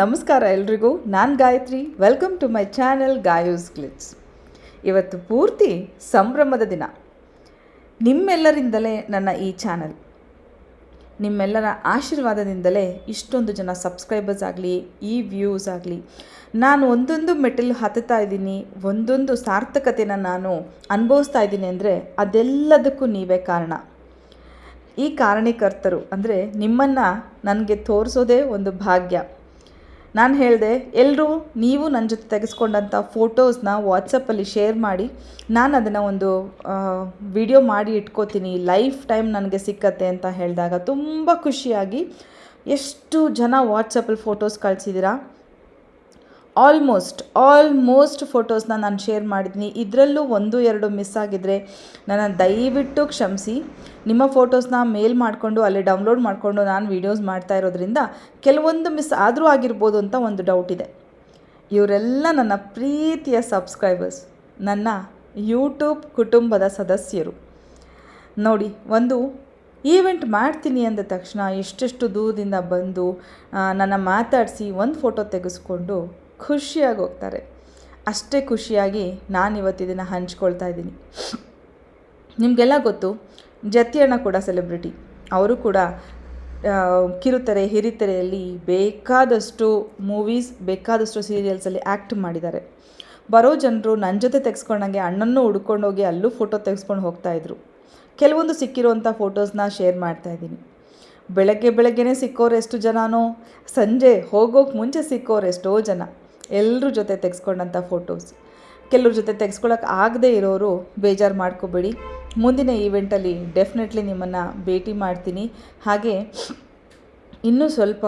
ನಮಸ್ಕಾರ ಎಲ್ರಿಗೂ, ನಾನು Gayathri. Welcome to my channel Gayu's glitz ಇವತ್ತು ಪೂರ್ತಿ ಸಂಭ್ರಮದ ದಿನ. ನಿಮ್ಮೆಲ್ಲರಿಂದಲೇ ನನ್ನ ಈ ಚಾನಲ್ ನಿಮ್ಮೆಲ್ಲರ ಆಶೀರ್ವಾದದಿಂದಲೇ ಇಷ್ಟೊಂದು ಜನ ಸಬ್ಸ್ಕ್ರೈಬರ್ಸ್ ಆಗಲಿ, ಈ ವ್ಯೂಸ್ ಆಗಲಿ, ನಾನು ಒಂದೊಂದು ಮೆಟಲ್ ಹತ್ತುತ್ತಾ ಇದ್ದೀನಿ, ಒಂದೊಂದು ಸಾರ್ಥಕತೆನ ನಾನು ಅನುಭವಿಸ್ತಾ ಇದ್ದೀನಿ ಅಂದರೆ ಅದೆಲ್ಲದಕ್ಕೂ ನೀವೇ ಕಾರಣ. ಈ ಕಾರಣಕರ್ತರು ಅಂದರೆ ನಿಮ್ಮನ್ನು ನನಗೆ ತೋರಿಸೋದೇ ಒಂದು ಭಾಗ್ಯ. ನಾನು ಹೇಳಿದೆ ಎಲ್ಲರೂ ನೀವು ನನ್ನ ಜೊತೆ ತೆಗೆಸ್ಕೊಂಡಂಥ ಫೋಟೋಸ್ನ ವಾಟ್ಸಪ್ಪಲ್ಲಿ ಶೇರ್ ಮಾಡಿ, ನಾನು ಅದನ್ನು ಒಂದು ವಿಡಿಯೋ ಮಾಡಿ ಇಟ್ಕೋತೀನಿ, ಲೈಫ್ ಟೈಮ್ ನನಗೆ ಸಿಕ್ಕತ್ತೆ ಅಂತ ಹೇಳಿದಾಗ ತುಂಬ ಖುಷಿಯಾಗಿ, ಎಷ್ಟು ಜನ ವಾಟ್ಸಪ್ಪಲ್ಲಿ ಫೋಟೋಸ್ ಕಳಿಸಿದ್ದೀರಾ ಆಲ್ಮೋಸ್ಟ್ ಆಲ್ಮೋಸ್ಟ್ ಫೋಟೋಸ್ನ ನಾನು ಶೇರ್ ಮಾಡಿದ್ದೀನಿ ಇದರಲ್ಲೂ ಒಂದು, ಎರಡು ಮಿಸ್ ಆಗಿದ್ದರೆ ನನ್ನ ದಯವಿಟ್ಟು ಕ್ಷಮಿಸಿ. ನಿಮ್ಮ ಫೋಟೋಸ್ನ ಮೇಲ್ ಮಾಡಿಕೊಂಡು, ಅಲ್ಲಿ ಡೌನ್ಲೋಡ್ ಮಾಡಿಕೊಂಡು ನಾನು ವೀಡಿಯೋಸ್ ಮಾಡ್ತಾ ಇರೋದ್ರಿಂದ ಕೆಲವೊಂದು ಮಿಸ್ ಆದರೂ ಆಗಿರ್ಬೋದು ಅಂತ ಒಂದು ಡೌಟ್ ಇದೆ. ಇವರೆಲ್ಲ ನನ್ನ ಪ್ರೀತಿಯ ಸಬ್ಸ್ಕ್ರೈಬರ್ಸ್ ನನ್ನ ಯೂಟ್ಯೂಬ್ ಕುಟುಂಬದ ಸದಸ್ಯರು. ನೋಡಿ, ಒಂದು ಈವೆಂಟ್ ಮಾಡ್ತೀನಿ ಅಂದ ತಕ್ಷಣ ಎಷ್ಟೆಷ್ಟು ದೂರದಿಂದ ಬಂದು ನನ್ನ ಮಾತಾಡಿಸಿ ಒಂದು ಫೋಟೋ ತೆಗೆಸ್ಕೊಂಡು ಖುಷಿಯಾಗಿ ಹೋಗ್ತಾರೆ. ಅಷ್ಟೇ ಖುಷಿಯಾಗಿ ನಾನು ಇವತ್ತು ಇದನ್ನು ಹಂಚ್ಕೊಳ್ತಾ ಇದ್ದೀನಿ. ನಿಮಗೆಲ್ಲ ಗೊತ್ತು ಜತಿಯಣ್ಣ ಕೂಡ ಸೆಲೆಬ್ರಿಟಿ ಅವರು ಕೂಡ ಕಿರುತೆರೆ, ಹಿರಿತೆರೆಯಲ್ಲಿ ಬೇಕಾದಷ್ಟು ಮೂವೀಸ್ ಬೇಕಾದಷ್ಟು ಸೀರಿಯಲ್ಸಲ್ಲಿ ಆ್ಯಕ್ಟ್ ಮಾಡಿದ್ದಾರೆ. ಬರೋ ಜನರು ನನ್ನ ಜೊತೆ ತೆಗೆಸ್ಕೊಂಡಂಗೆ ಅಣ್ಣನ್ನು ಹುಡ್ಕೊಂಡೋಗಿ ಅಲ್ಲೂ ಫೋಟೋ ತೆಗೆಸ್ಕೊಂಡು ಹೋಗ್ತಾಯಿದ್ರು ಕೆಲವೊಂದು ಸಿಕ್ಕಿರುವಂಥ ಫೋಟೋಸ್ನ ಶೇರ್ ಮಾಡ್ತಾಯಿದ್ದೀನಿ ಬೆಳಗ್ಗೆ ಬೆಳಗ್ಗೆನೇ ಸಿಕ್ಕೋರು ಎಷ್ಟು ಜನನೋ, ಸಂಜೆ ಹೋಗೋಕೆ ಮುಂಚೆ ಸಿಕ್ಕೋರು ಎಷ್ಟೋ ಜನ. ಎಲ್ಲರ ಜೊತೆ ತೆಗೆಸ್ಕೊಂಡಂಥ ಫೋಟೋಸ್. ಕೆಲವ್ರ ಜೊತೆ ತೆಗೆಸ್ಕೊಳಕ್ಕೆ ಆಗದೇ ಇರೋರು ಬೇಜಾರು ಮಾಡ್ಕೋಬೇಡಿ. ಮುಂದಿನ ಈವೆಂಟಲ್ಲಿ ಡೆಫಿನೆಟ್ಲಿ ನಿಮ್ಮನ್ನು ಭೇಟಿ ಮಾಡ್ತೀನಿ. ಹಾಗೆ ಇನ್ನೂ ಸ್ವಲ್ಪ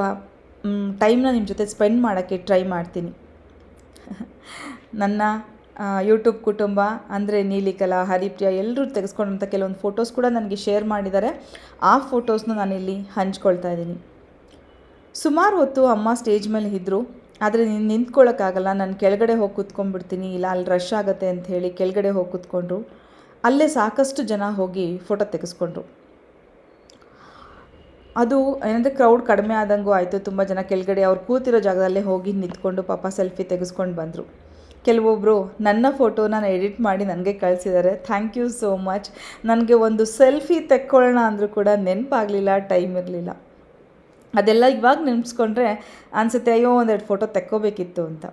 ಟೈಮ್ನ ನಿಮ್ಮ ಜೊತೆ ಸ್ಪೆಂಡ್ ಮಾಡೋಕ್ಕೆ ಟ್ರೈ ಮಾಡ್ತೀನಿ. ನನ್ನ ಯೂಟ್ಯೂಬ್ ಕುಟುಂಬ, ಅಂದರೆ ನೀಲಿಕಲಾ, ಹರಿಪ್ರಿಯಾ ಎಲ್ಲರೂ ತೆಗೆಸ್ಕೊಂಡಂಥ ಕೆಲವೊಂದು ಫೋಟೋಸ್ ಕೂಡ ನನಗೆ ಶೇರ್ ಮಾಡಿದ್ದಾರೆ. ಆ ಫೋಟೋಸ್ನ ನಾನಿಲ್ಲಿ ಹಂಚ್ಕೊಳ್ತಾ ಇದ್ದೀನಿ. ಸುಮಾರು ಹೊತ್ತು ಅಮ್ಮ ಸ್ಟೇಜ್ ಮೇಲೆ ಇದ್ದರು ಆದರೆ ನೀನು ನಿಂತ್ಕೊಳ್ಳೋಕ್ಕಾಗಲ್ಲ ನಾನು ಕೆಳಗಡೆ ಹೋಗಿ ಕೂತ್ಕೊಂಡ್ಬಿಡ್ತೀನಿ, ಇಲ್ಲ ಅಲ್ಲಿ ರಶ್ ಆಗುತ್ತೆ ಅಂತ ಹೇಳಿ ಕೆಳಗಡೆ ಹೋಗಿ ಕೂತ್ಕೊಂಡ್ರು. ಅಲ್ಲೇ ಸಾಕಷ್ಟು ಜನ ಹೋಗಿ ಫೋಟೋ ತೆಗೆಸ್ಕೊಂಡ್ರು. ಅದು ಏನಂದರೆ ಕ್ರೌಡ್ ಕಡಿಮೆ ಆದಂಗೂ ಆಯಿತು, ತುಂಬ ಜನ ಕೆಳಗಡೆ ಅವ್ರು ಕೂತಿರೋ ಜಾಗದಲ್ಲೇ ಹೋಗಿ ನಿಂತ್ಕೊಂಡು ಪಾಪ ಸೆಲ್ಫಿ ತೆಗೆಸ್ಕೊಂಡು ಬಂದರು. ಕೆಲವೊಬ್ಬರು ನನ್ನ ಫೋಟೋನ ಎಡಿಟ್ ಮಾಡಿ ನನಗೆ ಕಳಿಸಿದ್ದಾರೆ ಥ್ಯಾಂಕ್ ಯು ಸೋ ಮಚ್ ನನಗೆ ಒಂದು ಸೆಲ್ಫಿ ತೆಕ್ಕೊಳ್ಳೋಣ ಅಂದರೂ ಕೂಡ ನೆನಪಾಗಲಿಲ್ಲ ಟೈಮ್ ಇರಲಿಲ್ಲ. ಅದೆಲ್ಲ ಇವಾಗ ನೆನೆಸ್ಕೊಂಡ್ರೆ ಅನಿಸುತ್ತೆ, ಅಯ್ಯೋ, ಒಂದೆರಡು ಫೋಟೋ ತೆಕ್ಕೋಬೇಕಿತ್ತು ಅಂತ.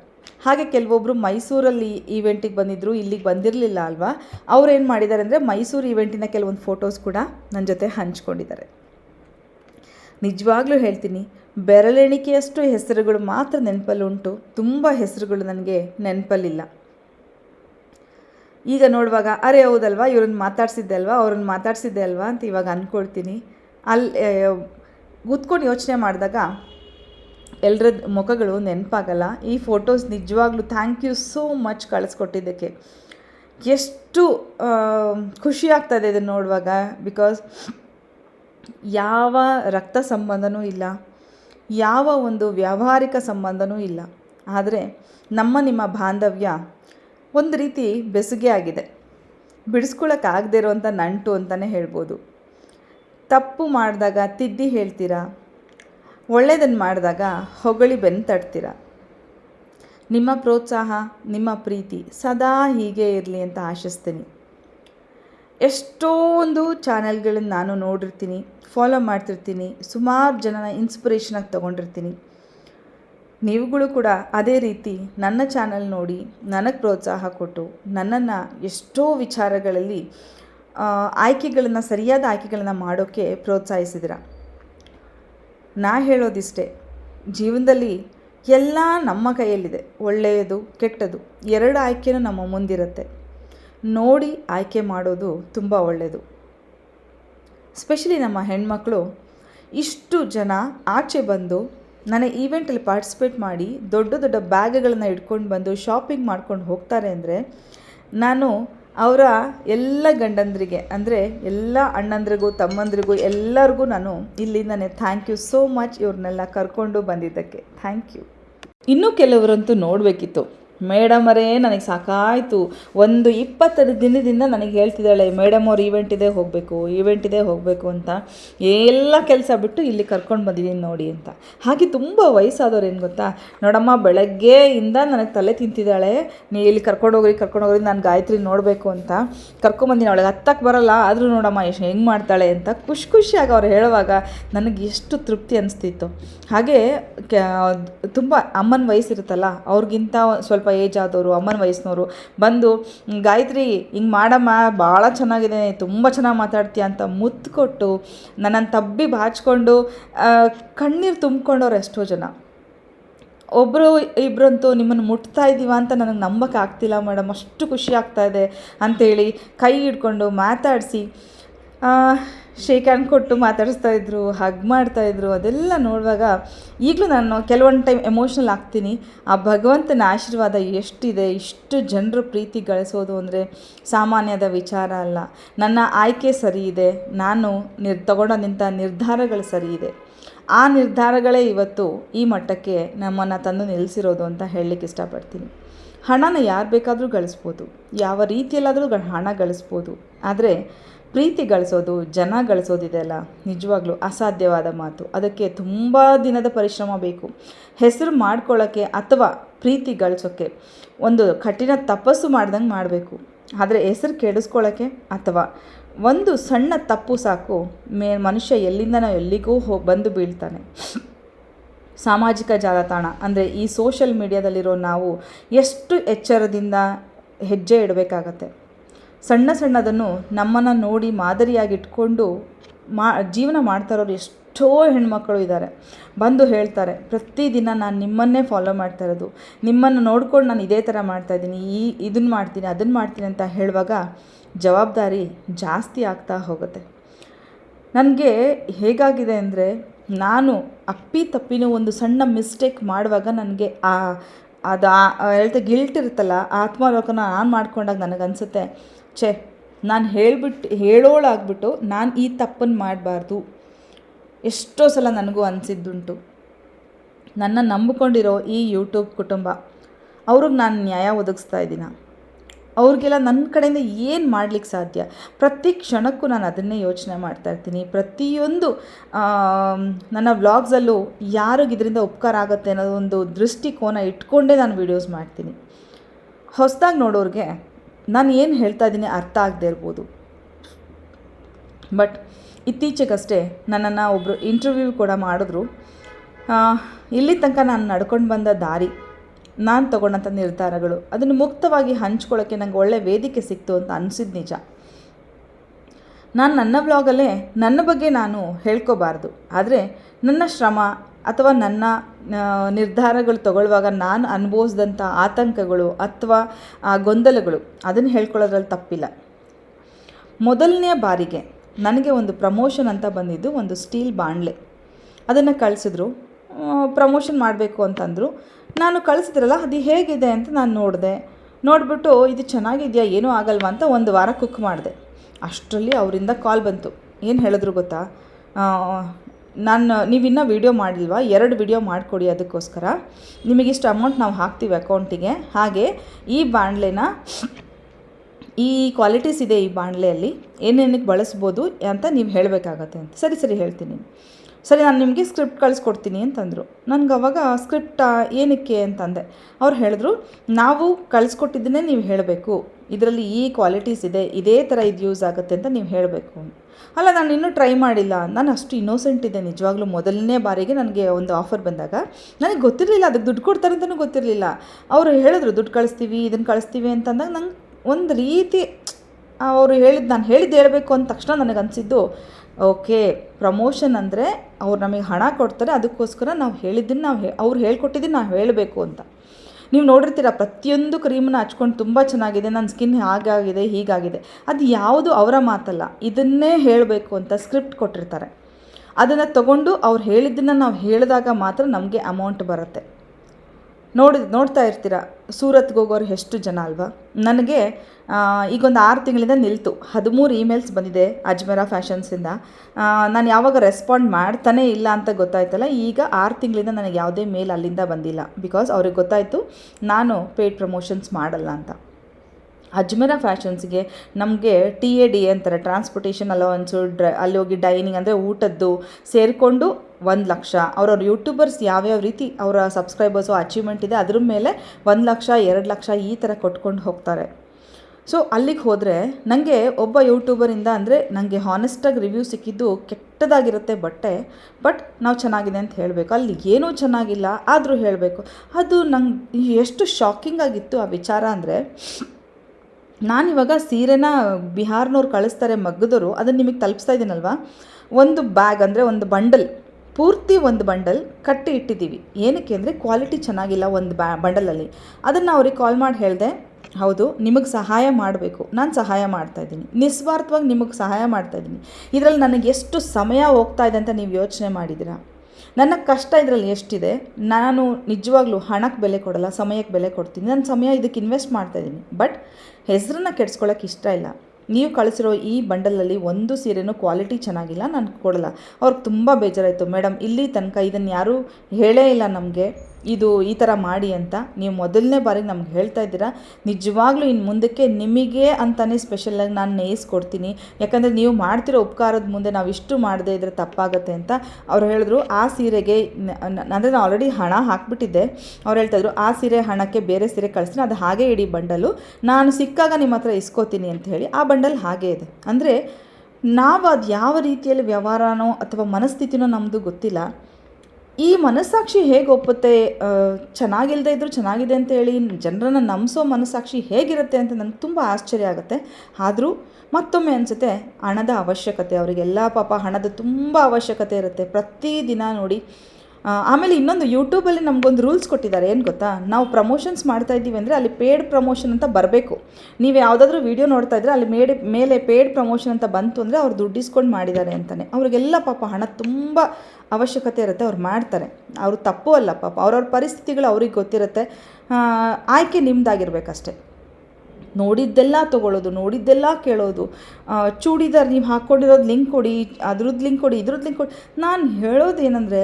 ಹಾಗೆ ಕೆಲವೊಬ್ಬರು ಮೈಸೂರಲ್ಲಿ ಈವೆಂಟಿಗೆ ಬಂದಿದ್ದರು ಇಲ್ಲಿಗೆ ಬಂದಿರಲಿಲ್ಲ ಅಲ್ವಾ? ಅವ್ರು ಏನು ಮಾಡಿದ್ದಾರೆ ಅಂದರೆ, ಮೈಸೂರು ಈವೆಂಟಿನ ಕೆಲವೊಂದು ಫೋಟೋಸ್ ಕೂಡ ನನ್ನ ಜೊತೆ ಹಂಚ್ಕೊಂಡಿದ್ದಾರೆ. ನಿಜವಾಗ್ಲೂ ಹೇಳ್ತೀನಿ, ಬೆರಳೆಣಿಕೆಯಷ್ಟು ಹೆಸರುಗಳು ಮಾತ್ರ ನೆನಪಲ್ಲಿ ಉಂಟು. ತುಂಬ ಹೆಸರುಗಳು ನನಗೆ ನೆನಪಲ್ಲಿಲ್ಲ. ಈಗ ನೋಡುವಾಗ, ಅರೆ, ಹೌದಲ್ವಾ? ಇವ್ರನ್ನ ಮಾತಾಡ್ಸಿದ್ದೆ ಅಲ್ವಾ? ಅವ್ರನ್ನ ಮಾತಾಡ್ಸಿದ್ದೆ ಅಲ್ವಾ? ಅಂತ ಇವಾಗ ಅಂದ್ಕೊಳ್ತೀನಿ ಅಲ್ಲಿ ಕೂತ್ಕೊಂಡು ಯೋಚನೆ ಮಾಡಿದಾಗ ಎಲ್ಲರ ಮುಖಗಳು ನೆನಪಾಗಲ್ಲ. ಈ ಫೋಟೋಸ್ ನಿಜವಾಗ್ಲೂ ಥ್ಯಾಂಕ್ ಯು ಸೋ ಮಚ್ ಕಳಿಸ್ಕೊಟ್ಟಿದ್ದಕ್ಕೆ. ಎಷ್ಟು ಖುಷಿ ಆಗ್ತದೆ ಇದನ್ನು ನೋಡುವಾಗ ಬಿಕಾಸ್ ಯಾವ ರಕ್ತ ಸಂಬಂಧನೂ ಇಲ್ಲ. ಯಾವ ಒಂದು ವ್ಯಾವಹಾರಿಕ ಸಂಬಂಧನೂ ಇಲ್ಲ. ಆದರೆ ನಮ್ಮ ನಿಮ್ಮ ಬಾಂಧವ್ಯ ಒಂದು ರೀತಿ ಬೆಸುಗೆ ಆಗಿದೆ. ಬಿಡಿಸ್ಕೊಳ್ಳೋಕ್ಕಾಗದೇ ಇರೋವಂಥ ನಂಟು ಅಂತಲೇ ಹೇಳ್ಬೋದು. ತಪ್ಪು ಮಾಡಿದಾಗ ತಿದ್ದಿ ಹೇಳ್ತೀರಾ? ಒಳ್ಳೆಯದನ್ನು ಮಾಡಿದಾಗ ಹೊಗಳಿ ಬೆನ್ನು ತಡ್ತೀರ? ನಿಮ್ಮ ಪ್ರೋತ್ಸಾಹ, ನಿಮ್ಮ ಪ್ರೀತಿ ಸದಾ ಹೀಗೆ ಇರಲಿ ಅಂತ ಆಶಿಸ್ತೀನಿ. ಎಷ್ಟೊಂದು ಚಾನೆಲ್ಗಳನ್ನು ನಾನು ನೋಡಿರ್ತೀನಿ, ಫಾಲೋ ಮಾಡ್ತಿರ್ತೀನಿ, ಸುಮಾರು ಜನನ ಇನ್ಸ್ಪಿರೇಷನಾಗಿ ತೊಗೊಂಡಿರ್ತೀನಿ. ನೀವುಗಳು ಕೂಡ ಅದೇ ರೀತಿ ನನ್ನ ಚಾನಲ್ ನೋಡಿ ನನಗೆ ಪ್ರೋತ್ಸಾಹ ಕೊಟ್ಟು ನನ್ನನ್ನು ಎಷ್ಟೋ ವಿಚಾರಗಳಲ್ಲಿ ಆಯ್ಕೆಗಳನ್ನು, ಸರಿಯಾದ ಆಯ್ಕೆಗಳನ್ನು ಮಾಡೋಕ್ಕೆ ಪ್ರೋತ್ಸಾಹಿಸಿದಿರ? ನಾ ಹೇಳೋದಿಷ್ಟೇ, ಜೀವನದಲ್ಲಿ ಎಲ್ಲ ನಮ್ಮ ಕೈಯಲ್ಲಿದೆ, ಒಳ್ಳೆಯದು, ಕೆಟ್ಟದು, ಎರಡು ಆಯ್ಕೆನೂ ನಮ್ಮ ಮುಂದಿರುತ್ತೆ. ನೋಡಿ ಆಯ್ಕೆ ಮಾಡೋದು ತುಂಬ ಒಳ್ಳೆಯದು. ಸ್ಪೆಷಲಿ ನಮ್ಮ ಹೆಣ್ಮಕ್ಕಳು ಇಷ್ಟು ಜನ ಆಚೆ ಬಂದು ನನ್ನ ಈವೆಂಟಲ್ಲಿ ಪಾರ್ಟಿಸಿಪೇಟ್ ಮಾಡಿ ದೊಡ್ಡ ದೊಡ್ಡ ಬ್ಯಾಗ್ಗಳನ್ನು ಇಟ್ಕೊಂಡು ಬಂದು ಶಾಪಿಂಗ್ ಮಾಡ್ಕೊಂಡು ಹೋಗ್ತಾರೆ ಅಂದರೆ, ನಾನು ಅವರ ಎಲ್ಲ ಗಂಡಂದರಿಗೆ, ಅಂದರೆ ಎಲ್ಲ ಅಣ್ಣಂದ್ರಿಗೂ, ತಮ್ಮಂದ್ರಿಗೂ, ಎಲ್ಲರಿಗೂ ನಾನು ಇಲ್ಲಿಂದನೇ ಥ್ಯಾಂಕ್ ಯು ಸೋ ಮಚ್ ಇವ್ರನ್ನೆಲ್ಲ ಕರ್ಕೊಂಡು ಬಂದಿದ್ದಕ್ಕೆ. ಥ್ಯಾಂಕ್ ಯು ಇನ್ನೂ ಕೆಲವರಂತೂ ನೋಡಬೇಕಿತ್ತು. ಮೇಡಮರೇ, ನನಗೆ ಸಾಕಾಯಿತು. ಒಂದು ಇಪ್ಪತ್ತೈದು ದಿನದಿಂದ ನನಗೆ ಹೇಳ್ತಿದ್ದಾಳೆ, ಮೇಡಮ್ ಅವ್ರು ಈವೆಂಟ್ ಇದೆ, ಹೋಗಬೇಕು ಈವೆಂಟ್ ಇದೆ, ಹೋಗಬೇಕು ಅಂತ. ಎಲ್ಲ ಕೆಲಸ ಬಿಟ್ಟು ಇಲ್ಲಿ ಕರ್ಕೊಂಡು ಬಂದಿದ್ದೀನಿ ನೋಡಿ ಅಂತ. ಹಾಗೆ ತುಂಬ ವಯಸ್ಸಾದವ್ರು ಏನು ಗೊತ್ತಾ? ನೋಡಮ್ಮ, ಬೆಳಗ್ಗೆಯಿಂದ ನನಗೆ ತಲೆ ತಿಂತಿದ್ದಾಳೆ. ನೀ ಇಲ್ಲಿ ಕರ್ಕೊಂಡು ಹೋಗ್ರಿ ಕರ್ಕೊಂಡು ಹೋಗ್ರಿ, ನಾನು ಗಾಯತ್ರಿ ನೋಡಬೇಕು ಅಂತ. ಕರ್ಕೊಂಬಂದಿನಿ ಅವಳಿಗೆ ಹತ್ತಕ್ಕೆ ಬರಲ್ಲ, ಆದರೂ ನೋಡಮ್ಮ, ಎಷ್ಟು ಹೆಂಗೆ ಮಾಡ್ತಾಳೆ ಅಂತ ಖುಷಿ ಖುಷಿಯಾಗಿ ಅವ್ರು ಹೇಳುವಾಗ ನನಗೆ ಎಷ್ಟು ತೃಪ್ತಿ ಅನಿಸ್ತಿತ್ತು. ಹಾಗೆ ತುಂಬ ಅಮ್ಮನ ವಯಸ್ಸಿರುತ್ತಲ್ಲ, ಅವ್ರಿಗಿಂತ ಸ್ವಲ್ಪ ಏಜ್ ಆದವರು ಅಮ್ಮನ ವಯಸ್ಸಿನವರು ಬಂದು "ಹ್ಮ್, ಗಾಯತ್ರಿ ಹಿಂಗೆ ಮಾಡಮ್ಮ ಭಾಳ ಚೆನ್ನಾಗಿದೆ ತುಂಬ ಚೆನ್ನಾಗಿ ಮಾತಾಡ್ತೀಯ ಅಂತ ಮುತ್ತು ಕೊಟ್ಟು ನನ್ನನ್ನು ತಬ್ಬಿ ಬಾಚ್ಕೊಂಡು ಕಣ್ಣೀರು ತುಂಬ್ಕೊಂಡವ್ರು ಎಷ್ಟೋ ಜನ. ಒಬ್ಬರು ಇಬ್ಬರಂತೂ ನಿಮ್ಮನ್ನು ಮುಟ್ತಾ ಇದ್ದೀವ ಅಂತ ನನಗೆ ನಂಬಕ್ಕೆ ಆಗ್ತಿಲ್ಲ ಮೇಡಮ್ ಅಷ್ಟು ಖುಷಿ ಆಗ್ತಾ ಇದೆ ಅಂಥೇಳಿ ಕೈ ಹಿಡ್ಕೊಂಡು ಮಾತಾಡಿಸಿ ಶೇಕ್ ಕೊಟ್ಟು ಮಾತಾಡಿಸ್ತಾ ಇದ್ರು ಹಗ್ ಮಾಡ್ತಾಯಿದ್ರು ಅದೆಲ್ಲ ನೋಡುವಾಗ ಈಗಲೂ ನಾನು ಕೆಲವೊಂದು ಟೈಮ್ ಎಮೋಷ್ನಲ್ ಆಗ್ತೀನಿ. ಆ ಭಗವಂತನ ಆಶೀರ್ವಾದ ಎಷ್ಟಿದೆ, ಇಷ್ಟು ಜನರು ಪ್ರೀತಿ ಗಳಿಸೋದು ಅಂದರೆ ಸಾಮಾನ್ಯದ ವಿಚಾರ ಅಲ್ಲ. ನನ್ನ ಆಯ್ಕೆ ಸರಿ ಇದೆ, ನಾನು ನಿರ್ ನಿಂತ ನಿರ್ಧಾರಗಳು ಸರಿ ಇದೆ. ಆ ನಿರ್ಧಾರಗಳೇ ಇವತ್ತು ಈ ಮಟ್ಟಕ್ಕೆ ನಮ್ಮನ್ನು ತಂದು ನಿಲ್ಲಿಸಿರೋದು ಅಂತ ಹೇಳಲಿಕ್ಕೆ ಇಷ್ಟಪಡ್ತೀನಿ. ಹಣನ ಯಾರು ಬೇಕಾದರೂ ಗಳಿಸ್ಬೋದು. ಯಾವ ರೀತಿಯಲ್ಲಾದರೂ ಹಣ ಗಳಿಸ್ಬೋದು. ಆದರೆ ಪ್ರೀತಿ ಗಳಿಸೋದು, ಜನ ಗಳಿಸೋದಿದೆಯಲ್ಲ ನಿಜವಾಗ್ಲೂ ಅಸಾಧ್ಯವಾದ ಮಾತು. ಅದಕ್ಕೆ ತುಂಬ ದಿನದ ಪರಿಶ್ರಮ ಬೇಕು. ಹೆಸರು ಮಾಡ್ಕೊಳ್ಳೋಕ್ಕೆ ಅಥವಾ ಪ್ರೀತಿ ಗಳಿಸೋಕ್ಕೆ ಒಂದು ಕಠಿಣ ತಪಸ್ಸು ಮಾಡ್ದಂಗೆ ಮಾಡಬೇಕು. ಆದರೆ ಹೆಸರು ಕೆಡಿಸ್ಕೊಳ್ಳೋಕ್ಕೆ ಅಥವಾ ಒಂದು ಸಣ್ಣ ತಪ್ಪು ಸಾಕು, ಮೇ ಮನುಷ್ಯ ಎಲ್ಲಿಂದನೋ ಎಲ್ಲಿಗೂ ಹೋಗಿ ಬಂದು ಬೀಳ್ತಾನೆ. ಸಾಮಾಜಿಕ ಜಾಲತಾಣ ಅಂದರೆ ಈ ಸೋಷಲ್ ಮೀಡಿಯಾದಲ್ಲಿರೋ ನಾವು ಎಷ್ಟು ಎಚ್ಚರದಿಂದ ಹೆಜ್ಜೆ ಇಡಬೇಕಾಗತ್ತೆ. ಸಣ್ಣ ಸಣ್ಣದನ್ನು ನಮ್ಮನ್ನು ನೋಡಿ ಮಾದರಿಯಾಗಿ ಇಟ್ಕೊಂಡು ಮಾ, ಜೀವನ ಮಾಡ್ತಾರೋರು ಎಷ್ಟೋ ಹೆಣ್ಮಕ್ಕಳು ಇದ್ದಾರೆ ಬಂದು ಹೇಳ್ತಾರೆ, ಪ್ರತಿದಿನ ನಾನು ನಿಮ್ಮನ್ನೇ ಫಾಲೋ ಮಾಡ್ತಾ ಇರೋದು. ನಿಮ್ಮನ್ನು ನೋಡ್ಕೊಂಡು ನಾನು ಇದೇ ಥರ ಮಾಡ್ತಾಯಿದ್ದೀನಿ ಈ ಇದನ್ನು ಮಾಡ್ತೀನಿ ಅದನ್ನು ಮಾಡ್ತೀನಿ ಅಂತ ಹೇಳುವಾಗ ಜವಾಬ್ದಾರಿ ಜಾಸ್ತಿ ಆಗ್ತಾ ಹೋಗುತ್ತೆ. ನನಗೆ ಹೇಗಾಗಿದೆ ಅಂದರೆ, ನಾನು ಅಪ್ಪಿ ತಪ್ಪಿನೂ ಒಂದು ಸಣ್ಣ ಮಿಸ್ಟೇಕ್ ಮಾಡುವಾಗ ನನಗೆ ಆ, ಅದು ಹೇಳ್ತಾ ಗಿಲ್ಟ್ ಇರುತ್ತಲ್ಲ ಆತ್ಮಾವಲೋಕನ ನಾನು ಮಾಡ್ಕೊಂಡಾಗ ನನಗನ್ಸುತ್ತೆ. ಛೇ, ನಾನು ಹೇಳ್ಬಿಟ್ಟು ಹೇಳೋಳಾಗ್ಬಿಟ್ಟು ನಾನು ಈ ತಪ್ಪನ್ನು ಮಾಡಬಾರ್ದು. ಎಷ್ಟೋ ಸಲ ನನಗೂ ಅನಿಸಿದ್ದುಂಟು. ನನ್ನ ನಂಬಿಕೊಂಡಿರೋ ಈ ಯೂಟ್ಯೂಬ್ ಕುಟುಂಬ, ಅವ್ರಿಗೆ ನಾನು ನ್ಯಾಯ ಒದಗಿಸ್ತಾ ಇದ್ದೀನ? ಅವ್ರಿಗೆಲ್ಲ ನನ್ನ ಕಡೆಯಿಂದ ಏನು ಮಾಡ್ಲಿಕ್ಕೆ ಸಾಧ್ಯ? ಪ್ರತಿ ಕ್ಷಣಕ್ಕೂ ನಾನು ಅದನ್ನೇ ಯೋಚನೆ ಮಾಡ್ತಾ ಇರ್ತೀನಿ. ಪ್ರತಿಯೊಂದು ನನ್ನ ವ್ಲಾಗ್ಸಲ್ಲೂ ಯಾರಿಗೆ ಇದರಿಂದ ಉಪಕಾರ ಆಗುತ್ತೆ ಅನ್ನೋದು ಒಂದು ದೃಷ್ಟಿಕೋನ ಇಟ್ಕೊಂಡೇ ನಾನು ವೀಡಿಯೋಸ್ ಮಾಡ್ತೀನಿ. ಹೊಸದಾಗಿ ನೋಡೋರಿಗೆ ನಾನು ಏನು ಹೇಳ್ತಾ ಇದ್ದೀನಿ ಅರ್ಥ ಆಗದೆ ಇರ್ಬೋದು. ಬಟ್ ಇತ್ತೀಚೆಗಷ್ಟೇ ನನ್ನನ್ನು ಒಬ್ಬರು ಇಂಟರ್ವ್ಯೂ ಕೂಡ ಮಾಡಿದ್ರು. ಇಲ್ಲಿ ತನಕ ನಾನು ನಡ್ಕೊಂಡು ಬಂದ ದಾರಿ, ನಾನು ತೊಗೊಂಡಂಥ ನಿರ್ಧಾರಗಳು, ಅದನ್ನು ಮುಕ್ತವಾಗಿ ಹಂಚ್ಕೊಳ್ಳೋಕ್ಕೆ ನನಗೆ ಒಳ್ಳೆ ವೇದಿಕೆ ಸಿಕ್ತು ಅಂತ ಅನಿಸಿದ ನಿಜ. ನಾನು ನನ್ನ ಬ್ಲಾಗಲ್ಲೇ ನನ್ನ ಬಗ್ಗೆ ನಾನು ಹೇಳ್ಕೋಬಾರ್ದು. ಆದರೆ ನನ್ನ ಶ್ರಮ ಅಥವಾ ನನ್ನ ನಿರ್ಧಾರಗಳು ತಗೊಳ್ಳುವಾಗ ನಾನು ಅನುಭವಿಸಿದಂಥ ಆತಂಕಗಳು ಅಥವಾ, ಆ, ಗೊಂದಲಗಳು, ಅದನ್ನು ಹೇಳ್ಕೊಳ್ಳೋದ್ರಲ್ಲಿ ತಪ್ಪಿಲ್ಲ. ಮೊದಲನೆಯ ಬಾರಿಗೆ ನನಗೆ ಒಂದು ಪ್ರಮೋಷನ್ ಅಂತ ಬಂದಿದ್ದು ಒಂದು ಸ್ಟೀಲ್ ಬಾಣಲೆ. ಅದನ್ನು ಕಳಿಸಿದ್ರು. ಪ್ರಮೋಷನ್ ಮಾಡಬೇಕು ಅಂತಂದರು. ನಾನು ಕಳಿಸಿದ್ರಲ್ಲ, ಅದು ಹೇಗಿದೆ ಅಂತ ನಾನು ನೋಡಿದೆ. ನೋಡಿಬಿಟ್ಟು ಇದು ಚೆನ್ನಾಗಿದೆಯಾ, ಏನೂ ಆಗಲ್ವಾ ಅಂತ ಒಂದು ವಾರ ಕುಕ್ ಮಾಡಿದೆ. ಅಷ್ಟರಲ್ಲಿ ಅವರಿಂದ ಕಾಲ್ ಬಂತು. ಏನು ಹೇಳಿದ್ರು ಗೊತ್ತಾ? ನಾನು, ನೀವಿನ್ನೂ ವೀಡಿಯೋ ಮಾಡಿಲ್ವಾ? ಎರಡು ವಿಡಿಯೋ ಮಾಡಿಕೊಡಿ ಅದಕ್ಕೋಸ್ಕರ. ನಿಮಗಿಷ್ಟು ಅಮೌಂಟ್ ನಾವು ಹಾಕ್ತೀವಿ ಅಕೌಂಟಿಗೆ ಹಾಗೆ, ಈ ಬಾಣಲೆನ, ಈ ಕ್ವಾಲಿಟೀಸ್ ಇದೆ ಈ ಬಾಣಲೆಯಲ್ಲಿ. ಏನೇನಕ್ಕೆ ಬಳಸ್ಬೋದು ಅಂತ ನೀವು ಹೇಳಬೇಕಾಗತ್ತೆ ಅಂತ. ಸರಿ ಸರಿ ಹೇಳ್ತೀನಿ. ಸರಿ, ನಾನು ನಿಮಗೆ ಸ್ಕ್ರಿಪ್ಟ್ ಕಳಿಸ್ಕೊಡ್ತೀನಿ ಅಂತಂದರು. ನನಗೆ ಅವಾಗ ಸ್ಕ್ರಿಪ್ಟ ಏನಕ್ಕೆ ಅಂತಂದೆ. ಅವ್ರು ಹೇಳಿದ್ರು, ನಾವು ಕಳಿಸ್ಕೊಟ್ಟಿದ್ದನ್ನೇ ನೀವು ಹೇಳಬೇಕು. ಇದರಲ್ಲಿ ಈ ಕ್ವಾಲಿಟೀಸ್ ಇದೆ, ಇದೇ ಥರ ಇದು ಯೂಸ್ ಆಗುತ್ತೆ ಅಂತ ನೀವು ಹೇಳಬೇಕು. ಅಲ್ಲ, ನಾನು ಇನ್ನೂ ಟ್ರೈ ಮಾಡಿಲ್ಲ. ನಾನು ಅಷ್ಟು ಇನ್ನೋಸೆಂಟ್ ಇದೆ ನಿಜವಾಗ್ಲೂ. ಮೊದಲನೇ ಬಾರಿಗೆ ನನಗೆ ಒಂದು ಆಫರ್ ಬಂದಾಗ, ನನಗೆ ಗೊತ್ತಿರಲಿಲ್ಲ, ಅದಕ್ಕೆ ದುಡ್ಡು ಕೊಡ್ತಾರೆ ಅಂತಲೂ ಗೊತ್ತಿರಲಿಲ್ಲ. ಅವರು ಹೇಳಿದ್ರು, ದುಡ್ಡು ಕಳಿಸ್ತೀವಿ ಇದನ್ನು ಕಳಿಸ್ತೀವಿ ಅಂತಂದಾಗ ನಂಗೆ ಒಂದು ರೀತಿ ಅವರು ಹೇಳಿದ್ದು ನಾನು ಹೇಳಿದ್ದು ಹೇಳಬೇಕು ಅಂದ ತಕ್ಷಣ ನನಗೆ ಅನಿಸಿದ್ದು ಓಕೆ, ಪ್ರಮೋಷನ್ ಅಂದರೆ ಅವ್ರು ನಮಗೆ ಹಣ ಕೊಡ್ತಾರೆ, ಅದಕ್ಕೋಸ್ಕರ ನಾವು ಹೇಳಿದ್ದನ್ನು ನಾವು ಹೇ, ಅವ್ರು ಹೇಳ್ಕೊಟ್ಟಿದ್ದನ್ನು ನಾವು ಹೇಳಬೇಕು ಅಂತ. ನೀವು ನೋಡಿರ್ತೀರ, ಪ್ರತಿಯೊಂದು ಕ್ರೀಮನ್ನು ಹಚ್ಕೊಂಡು ತುಂಬ ಚೆನ್ನಾಗಿದೆ ನನ್ನ ಸ್ಕಿನ್ ಹಾಗಾಗಿದೆ, ಹೀಗಾಗಿದೆ. ಅದು ಯಾವುದು ಅವರ ಮಾತಲ್ಲ, ಇದನ್ನೇ ಹೇಳಬೇಕು ಅಂತ ಸ್ಕ್ರಿಪ್ಟ್ ಕೊಟ್ಟಿರ್ತಾರೆ. ಅದನ್ನು ತಗೊಂಡು ಅವ್ರು ಹೇಳಿದ್ದನ್ನು ನಾವು ಹೇಳಿದಾಗ ಮಾತ್ರ ನಮಗೆ ಅಮೌಂಟ್ ಬರುತ್ತೆ. ನೋಡಿ, ನೋಡ್ತಾ ಇರ್ತೀರ, ಸೂರತ್ಗೆ ಹೋಗೋರು ಎಷ್ಟು ಜನ ಅಲ್ವಾ? ನನಗೆ ಈಗೊಂದು ಆರು ತಿಂಗಳಿಂದ ನಿಲ್ತು. ಹದಿಮೂರು ಇಮೇಲ್ಸ್ ಬಂದಿದೆ ಅಜ್ಮೇರಾ ಫ್ಯಾಷನ್ಸಿಂದ ನಾನು ಯಾವಾಗ ರೆಸ್ಪಾಂಡ್ ಮಾಡ್ತಾನೆ ಇಲ್ಲ ಅಂತ ಗೊತ್ತಾಯ್ತಲ್ಲ, ಈಗ ಆರು ತಿಂಗಳಿಂದ ನನಗೆ ಯಾವುದೇ ಮೇಲ್ ಅಲ್ಲಿಂದ ಬಂದಿಲ್ಲ. ಬಿಕಾಸ್ ಅವ್ರಿಗೆ ಗೊತ್ತಾಯಿತು, ನಾನು ಪೇಯ್ಡ್ ಪ್ರಮೋಷನ್ಸ್ ಮಾಡಲ್ಲ ಅಂತ. ಅಜ್ಮೇರಾ ಫ್ಯಾಷನ್ಸ್ಗೆ ನಮಗೆ ಟಿ ಎ ಡಿ ಅಂತಾರೆ ಟ್ರಾನ್ಸ್ಪೋರ್ಟೇಷನ್ ಅಲೋವೆನ್ಸು ಡ್ರ ಅಲ್ಲಿ ಹೋಗಿ ಡೈನಿಂಗ್ ಅಂದರೆ ಊಟದ್ದು ಸೇರಿಕೊಂಡು ಒಂದು ಲಕ್ಷ. ಅವ್ರವ್ರ ಯೂಟ್ಯೂಬರ್ಸ್ ಯಾವ್ಯಾವ ರೀತಿ ಅವರ ಸಬ್ಸ್ಕ್ರೈಬರ್ಸು ಅಚೀವ್ಮೆಂಟ್ ಇದೆ, ಅದ್ರ ಮೇಲೆ ಒಂದು ಲಕ್ಷ, ಎರಡು ಲಕ್ಷ ಈ ಥರ ಕೊಟ್ಕೊಂಡು ಹೋಗ್ತಾರೆ. ಸೊ ಅಲ್ಲಿಗೆ ಹೋದರೆ ನನಗೆ ಒಬ್ಬ ಯೂಟ್ಯೂಬರಿಂದ ಅಂದರೆ ನನಗೆ ಹಾನೆಸ್ಟಾಗಿ ರಿವ್ಯೂ ಸಿಕ್ಕಿದ್ದು ಕೆಟ್ಟದಾಗಿರುತ್ತೆ ಬಟ್ಟೆ ಬಟ್ ನಾವು ಚೆನ್ನಾಗಿದೆ ಅಂತ ಹೇಳಬೇಕು. ಅಲ್ಲಿ ಏನೂ ಚೆನ್ನಾಗಿಲ್ಲ, ಆದರೂ ಹೇಳಬೇಕು. ಅದು ನಂಗೆ ಎಷ್ಟು ಶಾಕಿಂಗ್ ಆಗಿತ್ತು ಆ ವಿಚಾರ ಅಂದರೆ ನಾನಿವಾಗ ಸೀರೆನ ಬಿಹಾರ್ನವ್ರು ಕಳಿಸ್ತಾರೆ ಮಗ್ಗದವರು ಅದನ್ನು ನಿಮಗೆ ತಲುಪಿಸ್ತಾ ಇದ್ದೀನಲ್ವಾ ಒಂದು ಬ್ಯಾಗ್ ಅಂದರೆ ಒಂದು ಬಂಡಲ್ ಪೂರ್ತಿ ಒಂದು ಬಂಡಲ್ ಕಟ್ಟಿ ಇಟ್ಟಿದ್ದೀವಿ. ಏನಕ್ಕೆ ಅಂದರೆ ಕ್ವಾಲಿಟಿ ಚೆನ್ನಾಗಿಲ್ಲ ಒಂದು ಬ್ಯಾ ಬಂಡಲಲ್ಲಿ. ಅದನ್ನು ಅವ್ರಿಗೆ ಕಾಲ್ ಮಾಡಿ ಹೇಳಿದೆ, ಹೌದು, ನಿಮಗೆ ಸಹಾಯ ಮಾಡಬೇಕು. ನಾನು ಸಹಾಯ ಮಾಡ್ತಾಯಿದ್ದೀನಿ ನಿಸ್ವಾರ್ಥವಾಗಿ ನಿಮಗೆ ಸಹಾಯ ಮಾಡ್ತಾಯಿದ್ದೀನಿ ಇದರಲ್ಲಿ ನನಗೆ ಎಷ್ಟು ಸಮಯ ಹೋಗ್ತಾ ಇದೆ ಅಂತ ನೀವು ಯೋಚನೆ ಮಾಡಿದ್ದೀರಾ? ನನ್ನ ಕಷ್ಟ ಇದರಲ್ಲಿ ಎಷ್ಟಿದೆ? ನಾನು ನಿಜವಾಗ್ಲೂ ಹಣಕ್ಕೆ ಬೆಲೆ ಕೊಡಲ್ಲ, ಸಮಯಕ್ಕೆ ಬೆಲೆ ಕೊಡ್ತೀನಿ. ನನ್ನ ಸಮಯ ಇದಕ್ಕೆ ಇನ್ವೆಸ್ಟ್ ಮಾಡ್ತಾಯಿದ್ದೀನಿ ಬಟ್ ಹೆಸರನ್ನ ಕೆಡ್ಸ್ಕೊಳ್ಳೋಕೆ ಇಷ್ಟ ಇಲ್ಲ. ನೀವು ಕಳಿಸಿರೋ ಈ ಬಂಡಲಲ್ಲಿ ಒಂದು ಸೀರೆನೂ ಕ್ವಾಲಿಟಿ ಚೆನ್ನಾಗಿಲ್ಲ, ನಾನು ಕೊಡಲ್ಲ. ಅವ್ರಿಗೆ ತುಂಬ ಬೇಜಾರಾಯಿತು. ಮೇಡಮ್, ಇಲ್ಲಿ ತನಕ ಇದನ್ನು ಯಾರೂ ಹೇಳೇ ಇಲ್ಲ ನಮಗೆ. ಇದು ಈ ಥರ ಮಾಡಿ ಅಂತ ನೀವು ಮೊದಲನೇ ಬಾರಿಗೆ ನಮ್ಗೆ ಹೇಳ್ತಾ ಇದ್ದೀರಾ, ನಿಜವಾಗ್ಲೂ ಇನ್ನು ಮುಂದಕ್ಕೆ ನಿಮಗೆ ಅಂತಲೇ ಸ್ಪೆಷಲಾಗಿ ನಾನು ನೇಯಿಸ್ಕೊಡ್ತೀನಿ. ಯಾಕಂದರೆ ನೀವು ಮಾಡ್ತಿರೋ ಉಪಕಾರದ ಮುಂದೆ ನಾವು ಇಷ್ಟು ಮಾಡದೇ ಇದ್ರೆ ತಪ್ಪಾಗುತ್ತೆ ಅಂತ ಅವ್ರು ಹೇಳಿದ್ರು. ಆ ಸೀರೆಗೆ ಅಂದರೆ ನಾನು ಆಲ್ರೆಡಿ ಹಣ ಹಾಕ್ಬಿಟ್ಟಿದ್ದೆ. ಅವ್ರು ಹೇಳ್ತಾಯಿದ್ರು ಆ ಸೀರೆ ಹಣಕ್ಕೆ ಬೇರೆ ಸೀರೆ ಕಳಿಸ್ತೀನಿ, ಅದು ಹಾಗೆ ಇಡೀ ಬಂಡಲು. ನಾನು ಸಿಕ್ಕಾಗ ನಿಮ್ಮ ಹತ್ರ ಇಸ್ಕೋತೀನಿ ಅಂತ ಹೇಳಿ ಆ ಬಂಡಲ್ ಹಾಗೇ ಇದೆ. ಅಂದರೆ ನಾವು ಅದು ಯಾವ ರೀತಿಯಲ್ಲಿ ವ್ಯವಹಾರನೋ ಅಥವಾ ಮನಸ್ಥಿತಿನೋ ನಮ್ಮದು ಗೊತ್ತಿಲ್ಲ. ಈ ಮನಸ್ಸಾಕ್ಷಿ ಹೇಗೆ ಒಪ್ಪುತ್ತೆ? ಚೆನ್ನಾಗಿಲ್ಲದೆ ಇದ್ದರೂ ಚೆನ್ನಾಗಿದೆ ಅಂತ ಹೇಳಿ ಜನರನ್ನು ನಂಬಿಸೋ ಮನಸ್ಸಾಕ್ಷಿ ಹೇಗಿರುತ್ತೆ ಅಂತ ನನಗೆ ತುಂಬ ಆಶ್ಚರ್ಯ ಆಗುತ್ತೆ. ಆದರೂ ಮತ್ತೊಮ್ಮೆ ಅನಿಸುತ್ತೆ, ಹಣದ ಅವಶ್ಯಕತೆ. ಅವರಿಗೆಲ್ಲ ಪಾಪ ಹಣದ ತುಂಬ ಅವಶ್ಯಕತೆ ಇರುತ್ತೆ. ಪ್ರತಿದಿನ ನೋಡಿ ಆಮೇಲೆ ಇನ್ನೊಂದು ಯೂಟ್ಯೂಬಲ್ಲಿ ನಮಗೊಂದು ರೂಲ್ಸ್ ಕೊಟ್ಟಿದ್ದಾರೆ. ಏನು ಗೊತ್ತಾ? ನಾವು ಪ್ರಮೋಷನ್ಸ್ ಮಾಡ್ತಾ ಇದ್ದೀವಿ ಅಂದರೆ ಅಲ್ಲಿ ಪೇಡ್ ಪ್ರಮೋಷನ್ ಅಂತ ಬರಬೇಕು. ನೀವು ಯಾವುದಾದ್ರೂ ವೀಡಿಯೋ ನೋಡ್ತಾ ಇದ್ದರೆ ಅಲ್ಲಿ ಮೇಡ್, ಮೇಲೆ ಪೇಡ್ ಪ್ರಮೋಷನ್ ಅಂತ ಬಂತು ಅಂದರೆ ಅವ್ರು ದುಡ್ಡು ಇಸ್ಕೊಂಡು ಮಾಡಿದ್ದಾರೆ ಅಂತಲೇ ಅವ್ರಿಗೆಲ್ಲ ಪಾಪ ಹಣ ತುಂಬ ಅವಶ್ಯಕತೆ ಇರುತ್ತೆ ಅವ್ರು ಮಾಡ್ತಾರೆ. ಅವರು ತಪ್ಪು ಅಲ್ಲ ಪಾಪ. ಅವ್ರವ್ರ ಪರಿಸ್ಥಿತಿಗಳು ಅವ್ರಿಗೆ ಗೊತ್ತಿರುತ್ತೆ. ಆಯ್ಕೆ ನಿಮ್ಮದಾಗಿರ್ಬೇಕಷ್ಟೆ ನೋಡಿದ್ದೆಲ್ಲ ತೊಗೊಳ್ಳೋದು, ನೋಡಿದ್ದೆಲ್ಲ ಕೇಳೋದು. ಚೂಡಿದಾರ್ ನೀವು ಹಾಕ್ಕೊಂಡಿರೋದು ಲಿಂಕ್ ಕೊಡಿ, ಅದ್ರದ್ದು ಲಿಂಕ್ ಕೊಡಿ, ಇದ್ರದ್ದು ಲಿಂಕ್ ಕೊಡಿ. ನಾನು ಹೇಳೋದು ಏನಂದರೆ